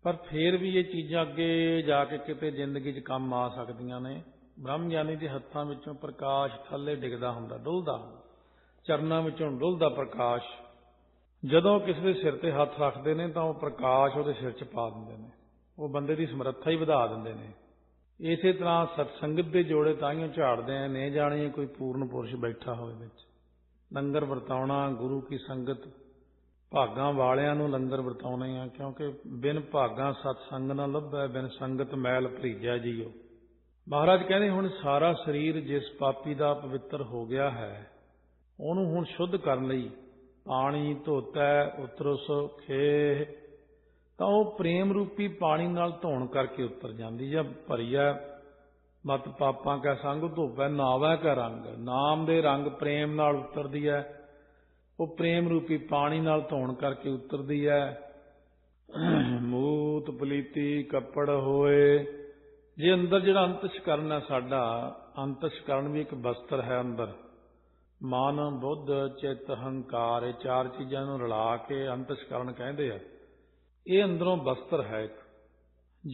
ਪਰ ਫੇਰ ਵੀ ਇਹ ਚੀਜ਼ਾਂ ਅੱਗੇ ਜਾ ਕੇ ਕਿਤੇ ਜ਼ਿੰਦਗੀ 'ਚ ਕੰਮ ਆ ਸਕਦੀਆਂ ਨੇ। ਬ੍ਰਹਮ ਗਿਆਨੀ ਦੇ ਹੱਥਾਂ ਵਿੱਚੋਂ ਪ੍ਰਕਾਸ਼ ਥੱਲੇ ਡਿੱਗਦਾ ਹੁੰਦਾ, ਡੁੱਲਦਾ ਚਰਨਾਂ ਵਿੱਚੋਂ ਡੁੱਲਦਾ ਪ੍ਰਕਾਸ਼। ਜਦੋਂ ਕਿਸੇ ਦੇ ਸਿਰ ਤੇ ਹੱਥ ਰੱਖਦੇ ਨੇ ਤਾਂ ਉਹ ਪ੍ਰਕਾਸ਼ ਉਹਦੇ ਸਿਰ 'ਚ ਪਾ ਦਿੰਦੇ ਨੇ। ਉਹ ਬੰਦੇ ਦੀ ਸਮਰੱਥਾ ਹੀ ਵਧਾ ਦਿੰਦੇ ਨੇ। ਇਸੇ ਤਰ੍ਹਾਂ ਸਤਸੰਗਤ ਦੇ ਜੋੜੇ ਤਾਈਓ ਝਾੜਦੇ ਆ, ਨੇ ਜਾਣੀਏ ਕੋਈ ਪੂਰਨ ਪੁਰਸ਼ ਬੈਠਾ ਹੋਵੇ ਵਿੱਚ। ਲੰਗਰ ਵਰਤਾਉਣਾ, ਗੁਰੂ ਕੀ ਸੰਗਤ ਭਾਗਾਂ ਵਾਲਿਆਂ ਨੂੰ ਲੰਗਰ ਵਰਤਾਉਣੇ ਆ, ਕਿਉਂਕਿ ਬਿਨ ਭਾਗਾਂ ਸਤਸੰਗ ਨਾ ਲੱਭੈ, ਬਿਨ ਸੰਗਤ ਮੈਲ ਭਰੀਜੈ ਜੀਓ। ਮਹਾਰਾਜ ਕਹਿੰਦੇ, ਹੁਣ ਸਾਰਾ ਸਰੀਰ ਜਿਸ ਪਾਪੀ ਦਾ ਪਵਿੱਤਰ ਹੋ ਗਿਆ ਹੈ, ਉਹਨੂੰ ਹੁਣ ਸ਼ੁੱਧ ਕਰਨ ਲਈ ਪਾਣੀ ਧੋਤਾ, ਉਤਰਸ ਖੇ ਤਾਂ ਉਹ ਪ੍ਰੇਮ ਰੂਪੀ ਪਾਣੀ ਨਾਲ ਧੋਣ ਕਰਕੇ ਉਤਰ ਜਾਂਦੀ ਜਾਂ ਭਰੀਆ ਮਤ ਪਾਪਾਂ ਕਾ ਸੰਗ ਧੋਪੈ, ਨਾਵੈ ਕਾ ਰੰਗ। ਨਾਮ ਦੇ ਰੰਗ ਪ੍ਰੇਮ ਨਾਲ ਉਤਰਦੀ ਹੈ ਉਹ ਪ੍ਰੇਮ ਰੂਪੀ ਪਾਣੀ ਨਾਲ ਧੋਣ ਕਰਕੇ ਉਤਰਦੀ ਹੈ ਮੂਤ ਪਲੀਤੀ ਕੱਪੜ ਹੋਏ। ਜੇ ਅੰਦਰ ਜਿਹੜਾ ਅੰਤਸ਼ਕਰਨ ਹੈ ਸਾਡਾ, ਅੰਤਸ਼ਕਰਨ ਵੀ ਇੱਕ ਬਸਤਰ ਹੈ ਅੰਦਰ। ਮਨ ਬੁੱਧ ਚਿੱਤ ਹੰਕਾਰ, ਇਹ ਚਾਰ ਚੀਜ਼ਾਂ ਨੂੰ ਰਲਾ ਕੇ ਅੰਤਸ਼ਕਰਨ ਕਹਿੰਦੇ ਆ। ਇਹ ਅੰਦਰੋਂ ਬਸਤਰ ਹੈ ਇੱਕ।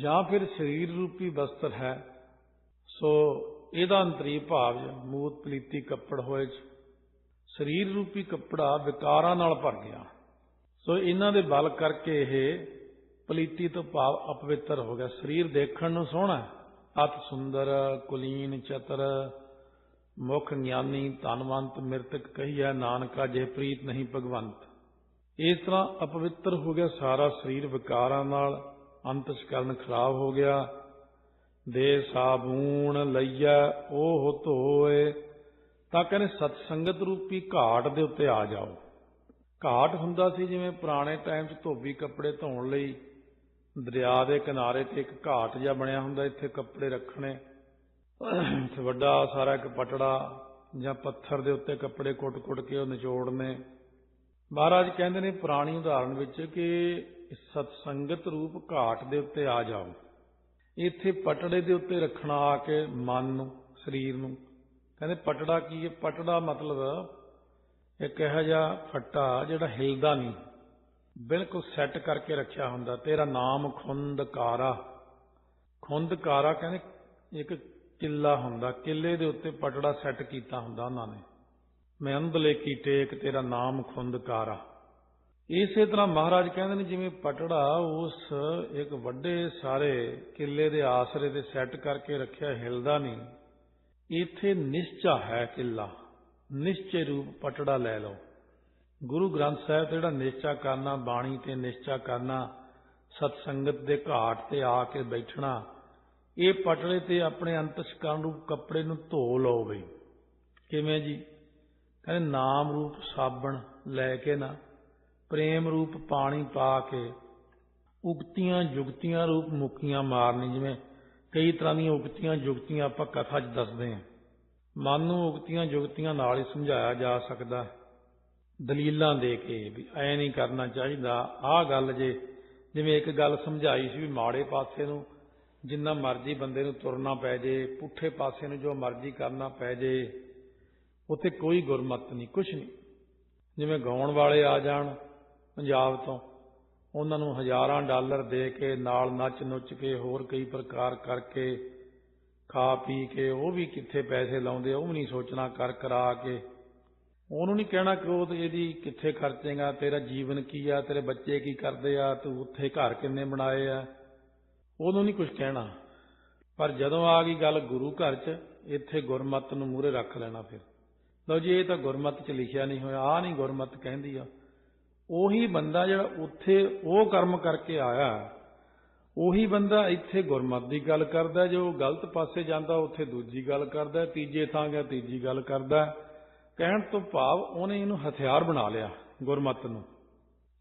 ਜਾਂ ਫਿਰ ਸਰੀਰ ਰੂਪੀ ਬਸਤਰ ਹੈ। ਸੋ ਇਹਦਾ ਅੰਤਰੀ ਭਾਵ ਮੂਤ ਪਲੀਤੀ ਕੱਪੜ ਹੋਏ। ਸਰੀਰ ਰੂਪੀ ਕੱਪੜਾ ਵਿਕਾਰਾਂ ਨਾਲ ਭਰ ਗਿਆ। ਸੋ ਇਹਨਾਂ ਦੇ ਬਲ ਕਰਕੇ ਇਹ ਪਲੀਤੀ ਤੋਂ ਭਾਵ ਅਪਵਿੱਤਰ ਹੋ ਗਿਆ। ਸਰੀਰ ਦੇਖਣ ਨੂੰ ਸੋਹਣਾ ਅਤ ਸੁੰਦਰ, ਕੁਲੀਨ, ਚਤਰ, ਮੁਖ ਗਿਆਨੀ ਧਨਵੰਤ, ਮਿਰਤਕ ਕਹੀਐ ਨਾਨਕਾ, ਜੇ ਪ੍ਰੀਤ ਨਹੀਂ ਭਗਵੰਤ। ਇਸ ਤਰ੍ਹਾਂ ਅਪਵਿੱਤਰ ਹੋ ਗਿਆ ਸਾਰਾ ਸਰੀਰ ਵਿਕਾਰਾਂ ਨਾਲ। ਅੰਤਸ਼ਕਰਨ ਖਰਾਬ ਹੋ ਗਿਆ। ਦੇ ਸਾਬੂਣ ਲਈਆ ਉਹ ਧੋਏ। ਤਾਂ ਕਹਿੰਦੇ ਸਤਸੰਗਤ ਰੂਪੀ ਘਾਟ ਦੇ ਉੱਤੇ ਆ ਜਾਓ। ਘਾਟ ਹੁੰਦਾ ਸੀ ਜਿਵੇਂ ਪੁਰਾਣੇ ਟਾਈਮ 'ਚ ਧੋਬੀ ਕੱਪੜੇ ਧੋਣ ਲਈ ਦਰਿਆ ਦੇ ਕਿਨਾਰੇ ਤੇ ਇੱਕ ਘਾਟ ਜਿਹਾ ਬਣਿਆ ਹੁੰਦਾ, ਇੱਥੇ ਕੱਪੜੇ ਰੱਖਣੇ। ਤੇ ਵੱਡਾ ਸਾਰਾ ਇੱਕ ਪਟੜਾ ਜਾਂ ਪੱਥਰ ਦੇ ਉੱਤੇ ਕੱਪੜੇ ਕੁੱਟ-ਕੁੱਟ ਕੇ ਉਹ ਨਿਚੋੜਨੇ। ਮਹਾਰਾਜ ਕਹਿੰਦੇ ਨੇ ਪੁਰਾਣੀ ਉਦਾਹਰਣ ਵਿੱਚ ਕਿ ਸਤਸੰਗਤ ਰੂਪ ਘਾਟ ਦੇ ਉੱਤੇ ਆ ਜਾਓ। ਇੱਥੇ ਪਟੜੇ ਦੇ ਉੱਤੇ ਰੱਖਣਾ ਆ ਕੇ ਮਨ ਨੂੰ, ਸਰੀਰ ਨੂੰ ਕਹਿੰਦੇ ਪਟੜਾ ਕੀ ਹੈ? ਪਟੜਾ ਮਤਲਬ ਇੱਕ ਇਹੋ ਜਿਹਾ ਫੱਟਾ ਜਿਹੜਾ ਹਿਲਦਾ ਨਹੀਂ। ਬਿਲਕੁਲ ਸੈੱਟ ਕਰਕੇ ਰੱਖਿਆ ਹੁੰਦਾ। ਤੇਰਾ ਨਾਮ ਖੁੰਦਕਾਰਾ। ਖੁੰਦਕਾਰਾ ਕਹਿੰਦੇ ਇੱਕ ਕਿੱਲਾ ਹੁੰਦਾ। ਕਿੱਲੇ ਦੇ ਉੱਤੇ ਪਟੜਾ ਸੈੱਟ ਕੀਤਾ ਹੁੰਦਾ ਉਹਨਾਂ ਨੇ। ਮੈਂ ਅੰਧਲੇ ਕੀ ਟੇਕ, ਤੇਰਾ ਨਾਮ ਖੁੰਦਕਾਰਾ। ਇਸੇ ਤਰ੍ਹਾਂ ਮਹਾਰਾਜ ਕਹਿੰਦੇ ਨੇ ਜਿਵੇਂ ਪਟੜਾ ਉਸ ਇੱਕ ਵੱਡੇ ਸਾਰੇ ਕਿੱਲੇ ਦੇ ਆਸਰੇ ਤੇ ਸੈੱਟ ਕਰਕੇ ਰੱਖਿਆ, ਹਿਲਦਾ ਨਹੀਂ। ਇੱਥੇ ਨਿਸ਼ਚਾ ਹੈ ਕਿੱਲਾ ਨਿਸ਼ਚੇ ਰੂਪ ਪਟੜਾ ਲੈ ਲਓ। ਗੁਰੂ ਗ੍ਰੰਥ ਸਾਹਿਬ ਜਿਹੜਾ ਨਿਸ਼ਚਾ ਕਰਨਾ, ਬਾਣੀ ਤੇ ਨਿਸ਼ਚਾ ਕਰਨਾ ਸਤ ਸੰਗਤ ਦੇ ਘਾਟ ਤੇ ਆ ਕੇ ਬੈਠਣਾ, ਇਹ ਪਟੜੇ ਤੇ ਆਪਣੇ ਅੰਤਸ਼ਕਰਨ ਰੂਪ ਕੱਪੜੇ ਨੂੰ ਧੋ ਲਓ ਬਈ। ਕਿਵੇਂ ਜੀ? ਕਹਿੰਦੇ ਨਾਮ ਰੂਪ ਸਾਬਣ ਲੈ ਕੇ ਨਾ, ਪ੍ਰੇਮ ਰੂਪ ਪਾਣੀ ਪਾ ਕੇ ਉਗਤੀਆਂ ਜੁਗਤੀਆਂ ਰੂਪ ਮੁਕੀਆਂ ਮਾਰਨੀ, ਜਿਵੇਂ ਕਈ ਤਰ੍ਹਾਂ ਦੀਆਂ ਉਗਤੀਆਂ ਜੁਗਤੀਆਂ ਆਪਾਂ ਕਥਾ 'ਚ ਦੱਸਦੇ ਹਾਂ। ਮਨ ਨੂੰ ਉਗਤੀਆਂ ਯੁਕਤੀਆਂ ਨਾਲ ਹੀ ਸਮਝਾਇਆ ਜਾ ਸਕਦਾ ਦਲੀਲਾਂ ਦੇ ਕੇ ਵੀ ਐ ਨਹੀਂ ਕਰਨਾ ਚਾਹੀਦਾ। ਆਹ ਗੱਲ ਜੇ, ਜਿਵੇਂ ਇੱਕ ਗੱਲ ਸਮਝਾਈ ਸੀ ਵੀ ਮਾੜੇ ਪਾਸੇ ਨੂੰ ਜਿੰਨਾ ਮਰਜ਼ੀ ਬੰਦੇ ਨੂੰ ਤੁਰਨਾ ਪੈ ਜੇ, ਪੁੱਠੇ ਪਾਸੇ ਨੂੰ ਜੋ ਮਰਜ਼ੀ ਕਰਨਾ ਪੈ ਜੇ, ਉੱਥੇ ਕੋਈ ਗੁਰਮਤ ਨਹੀਂ, ਕੁਛ ਨਹੀਂ। ਜਿਵੇਂ ਗਾਉਣ ਵਾਲੇ ਆ ਜਾਣ ਪੰਜਾਬ ਤੋਂ ਉਹਨਾਂ ਨੂੰ ਹਜ਼ਾਰਾਂ ਡਾਲਰ ਦੇ ਕੇ ਨਾਲ ਨੱਚ ਨੁੱਚ ਕੇ ਹੋਰ ਕਈ ਪ੍ਰਕਾਰ ਕਰਕੇ ਖਾ ਪੀ ਕੇ ਉਹ ਵੀ ਕਿੱਥੇ ਪੈਸੇ ਲਾਉਂਦੇ, ਉਹ ਵੀ ਨਹੀਂ ਸੋਚਣਾ ਕਰ ਕਰਾ ਕੇ। ਉਹਨੂੰ ਨਹੀਂ ਕਹਿਣਾ ਕਿ ਉਹ ਇਹਦੀ ਕਿੱਥੇ ਖਰਚੇਗਾ, ਤੇਰਾ ਜੀਵਨ ਕੀ ਆ, ਤੇਰੇ ਬੱਚੇ ਕੀ ਕਰਦੇ ਆ, ਤੂੰ ਉੱਥੇ ਘਰ ਕਿੰਨੇ ਬਣਾਏ ਆ। ਉਹਨੂੰ ਨਹੀਂ ਕੁਝ ਕਹਿਣਾ। ਪਰ ਜਦੋਂ ਆ ਗਈ ਗੱਲ ਗੁਰੂ ਘਰ 'ਚ, ਇੱਥੇ ਗੁਰਮਤ ਨੂੰ ਮੂਹਰੇ ਰੱਖ ਲੈਣਾ ਫਿਰ। ਲਓ ਜੀ, ਇਹ ਤਾਂ ਗੁਰਮਤ 'ਚ ਲਿਖਿਆ ਨਹੀਂ ਹੋਇਆ ਆ ਨਹੀਂ ਗੁਰਮਤ ਕਹਿੰਦੀ ਆ। ਉਹੀ ਬੰਦਾ ਜਿਹੜਾ ਉੱਥੇ ਉਹ ਕਰਮ ਕਰਕੇ ਆਇਆ, ਉਹੀ ਬੰਦਾ ਇੱਥੇ ਗੁਰਮਤ ਦੀ ਗੱਲ ਕਰਦਾ, ਜੋ ਗਲਤ ਪਾਸੇ ਜਾਂਦਾ, ਉੱਥੇ ਦੂਜੀ ਗੱਲ ਕਰਦਾ, ਤੀਜੇ ਥਾਂ ਗਿਆ, ਤੀਜੀ ਗੱਲ ਕਰਦਾ। ਕਹਿਣ ਤੋਂ ਭਾਵ ਉਹਨੇ ਇਹਨੂੰ ਹਥਿਆਰ ਬਣਾ ਲਿਆ ਗੁਰਮਤ ਨੂੰ।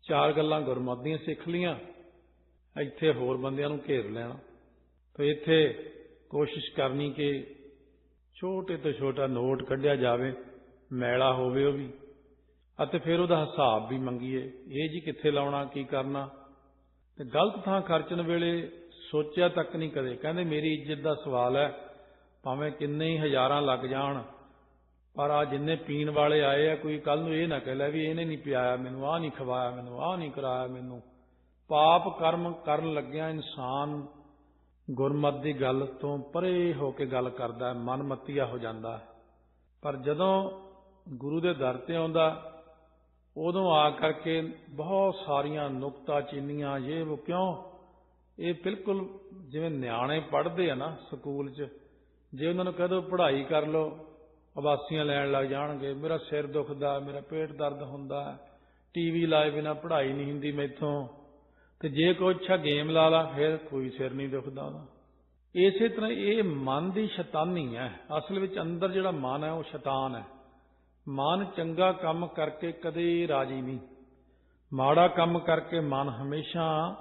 ਚਾਰ ਗੱਲਾਂ ਗੁਰਮਤ ਦੀਆਂ ਸਿੱਖ ਲੀਆਂ ਇੱਥੇ ਹੋਰ ਬੰਦਿਆਂ ਨੂੰ ਘੇਰ ਲੈਣਾ। ਤੇ ਇੱਥੇ ਕੋਸ਼ਿਸ਼ ਕਰਨੀ ਕਿ ਛੋਟੇ ਤੋਂ ਛੋਟਾ ਨੋਟ ਕੱਢਿਆ ਜਾਵੇ, ਮੈਲਾ ਹੋਵੇ ਉਹ ਵੀ। ਅਤੇ ਫਿਰ ਉਹਦਾ ਹਿਸਾਬ ਵੀ ਮੰਗੀਏ। ਇਹ ਜੀ ਕਿੱਥੇ ਲਾਉਣਾ, ਕੀ ਕਰਨਾ? ਤੇ ਗਲਤ ਥਾਂ ਖਰਚਣ ਵੇਲੇ ਸੋਚਿਆ ਤੱਕ ਨਹੀਂ ਕਦੇ। ਕਹਿੰਦੇ ਮੇਰੀ ਇੱਜ਼ਤ ਦਾ ਸਵਾਲ ਹੈ, ਭਾਵੇਂ ਕਿੰਨੇ ਹੀ ਹਜ਼ਾਰਾਂ ਲੱਗ ਜਾਣ, ਪਰ ਆ ਜਿੰਨੇ ਪੀਣ ਵਾਲੇ ਆਏ ਆ, ਕੋਈ ਕੱਲ ਨੂੰ ਇਹ ਨਾ ਕਹਿ ਲੈ ਵੀ ਇਹਨੇ ਨਹੀਂ ਪਿਆਇਆ ਮੈਨੂੰ, ਆਹ ਨਹੀਂ ਖਵਾਇਆ ਮੈਨੂੰ, ਆਹ ਨਹੀਂ ਕਰਾਇਆ ਮੈਨੂੰ। ਪਾਪ ਕਰਮ ਕਰਨ ਲੱਗਿਆ ਇਨਸਾਨ ਗੁਰਮਤ ਦੀ ਗੱਲ ਤੋਂ ਪਰੇ ਹੋ ਕੇ ਗੱਲ ਕਰਦਾ ਮਨਮਤੀਆ ਹੋ ਜਾਂਦਾ ਪਰ ਜਦੋਂ ਗੁਰੂ ਦੇ ਦਰ ਤੇ ਆਉਂਦਾ ਉਦੋਂ ਆ ਕਰਕੇ ਬਹੁਤ ਸਾਰੀਆਂ ਨੁਕਤਾ ਚੀਨੀਆਂ, ਇਹ ਕਿਉਂ? ਇਹ ਬਿਲਕੁਲ ਜਿਵੇਂ ਨਿਆਣੇ ਪੜ੍ਹਦੇ ਆ ਨਾ ਸਕੂਲ 'ਚ, ਜੇ ਉਹਨਾਂ ਨੂੰ ਕਹਦੋ ਪੜ੍ਹਾਈ ਕਰ ਲਓ, ਆਵਾਸੀਆਂ ਲੈਣ ਲੱਗ ਜਾਣਗੇ, ਮੇਰਾ ਸਿਰ ਦੁਖਦਾ, ਮੇਰਾ ਪੇਟ ਦਰਦ ਹੁੰਦਾ ਟੀਵੀ ਲਾਏ ਬਿਨਾ ਪੜ੍ਹਾਈ ਨਹੀਂ ਹੁੰਦੀ ਮੈਥੋਂ, ਤੇ ਜੇ ਕੋਈ ਅੱਛਾ ਗੇਮ ਲਾ ਲਾ, ਫਿਰ ਕੋਈ ਸਿਰ ਨਹੀਂ ਦੁਖਦਾ ਉਹਦਾ। ਇਸੇ ਤਰ੍ਹਾਂ ਇਹ ਮਨ ਦੀ ਸ਼ੈਤਾਨੀ ਹੈ, ਅਸਲ ਵਿੱਚ ਅੰਦਰ ਜਿਹੜਾ ਮਨ ਹੈ ਉਹ ਸ਼ੈਤਾਨ ਹੈ। ਮਨ ਚੰਗਾ ਕੰਮ ਕਰਕੇ ਕਦੇ ਰਾਜੀ ਨਹੀਂ। ਮਾੜਾ ਕੰਮ ਕਰਕੇ ਮਨ ਹਮੇਸ਼ਾ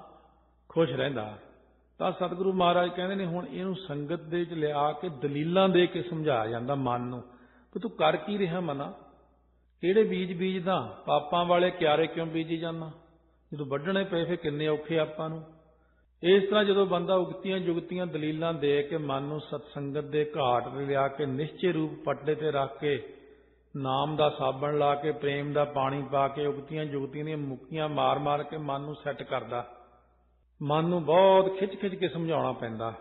ਖੁਸ਼ ਰਹਿੰਦਾ। ਤਾਂ ਸਤਿਗੁਰੂ ਮਹਾਰਾਜ ਕਹਿੰਦੇ ਨੇ, ਹੁਣ ਇਹਨੂੰ ਸੰਗਤ ਦੇ ਵਿੱਚ ਲਿਆ ਕੇ ਦਲੀਲਾਂ ਦੇ ਕੇ ਸਮਝਾਇਆ ਜਾਂਦਾ ਮਨ ਨੂੰ। ਕਿ ਤੂੰ ਕਰ ਕੀ ਰਿਹਾ ਮਨਾ? ਕਿਹੜੇ ਬੀਜ ਬੀਜਦਾ? ਪਾਪਾਂ ਵਾਲੇ ਕਿਆਰੇ ਕਿਉਂ ਬੀਜੀ ਜਾਂਦਾ? ਜਦੋਂ ਵੱਢਣੇ ਪਏ ਫੇ ਕਿੰਨੇ ਔਖੇ ਆਪਾਂ ਨੂੰ। ਇਸ ਤਰ੍ਹਾਂ ਜਦੋਂ ਬੰਦਾ ਉਗਤੀਆਂ ਜੁਗਤੀਆਂ ਦਲੀਲਾਂ ਦੇ ਕੇ ਮਨ ਨੂੰ ਸਤਸੰਗਤ ਦੇ ਘਾਟ ਲਿਆ ਕੇ ਨਿਸ਼ਚੇ ਰੂਪ ਪੱਟੇ ਤੇ ਰੱਖ ਕੇ ਨਾਮ ਦਾ ਸਾਬਣ ਲਾ ਕੇ, ਪ੍ਰੇਮ ਦਾ ਪਾਣੀ ਪਾ ਕੇ, ਉਗਤੀਆਂ ਜੁਗਤੀਆਂ ਦੀਆਂ ਮੁੱਕੀਆਂ ਮਾਰ-ਮਾਰ ਕੇ ਮਨ ਨੂੰ ਸੈੱਟ ਕਰਦਾ। ਮਨ ਨੂੰ ਬਹੁਤ ਖਿੱਚ-ਖਿੱਚ ਕੇ ਸਮਝਾਉਣਾ ਪੈਂਦਾ।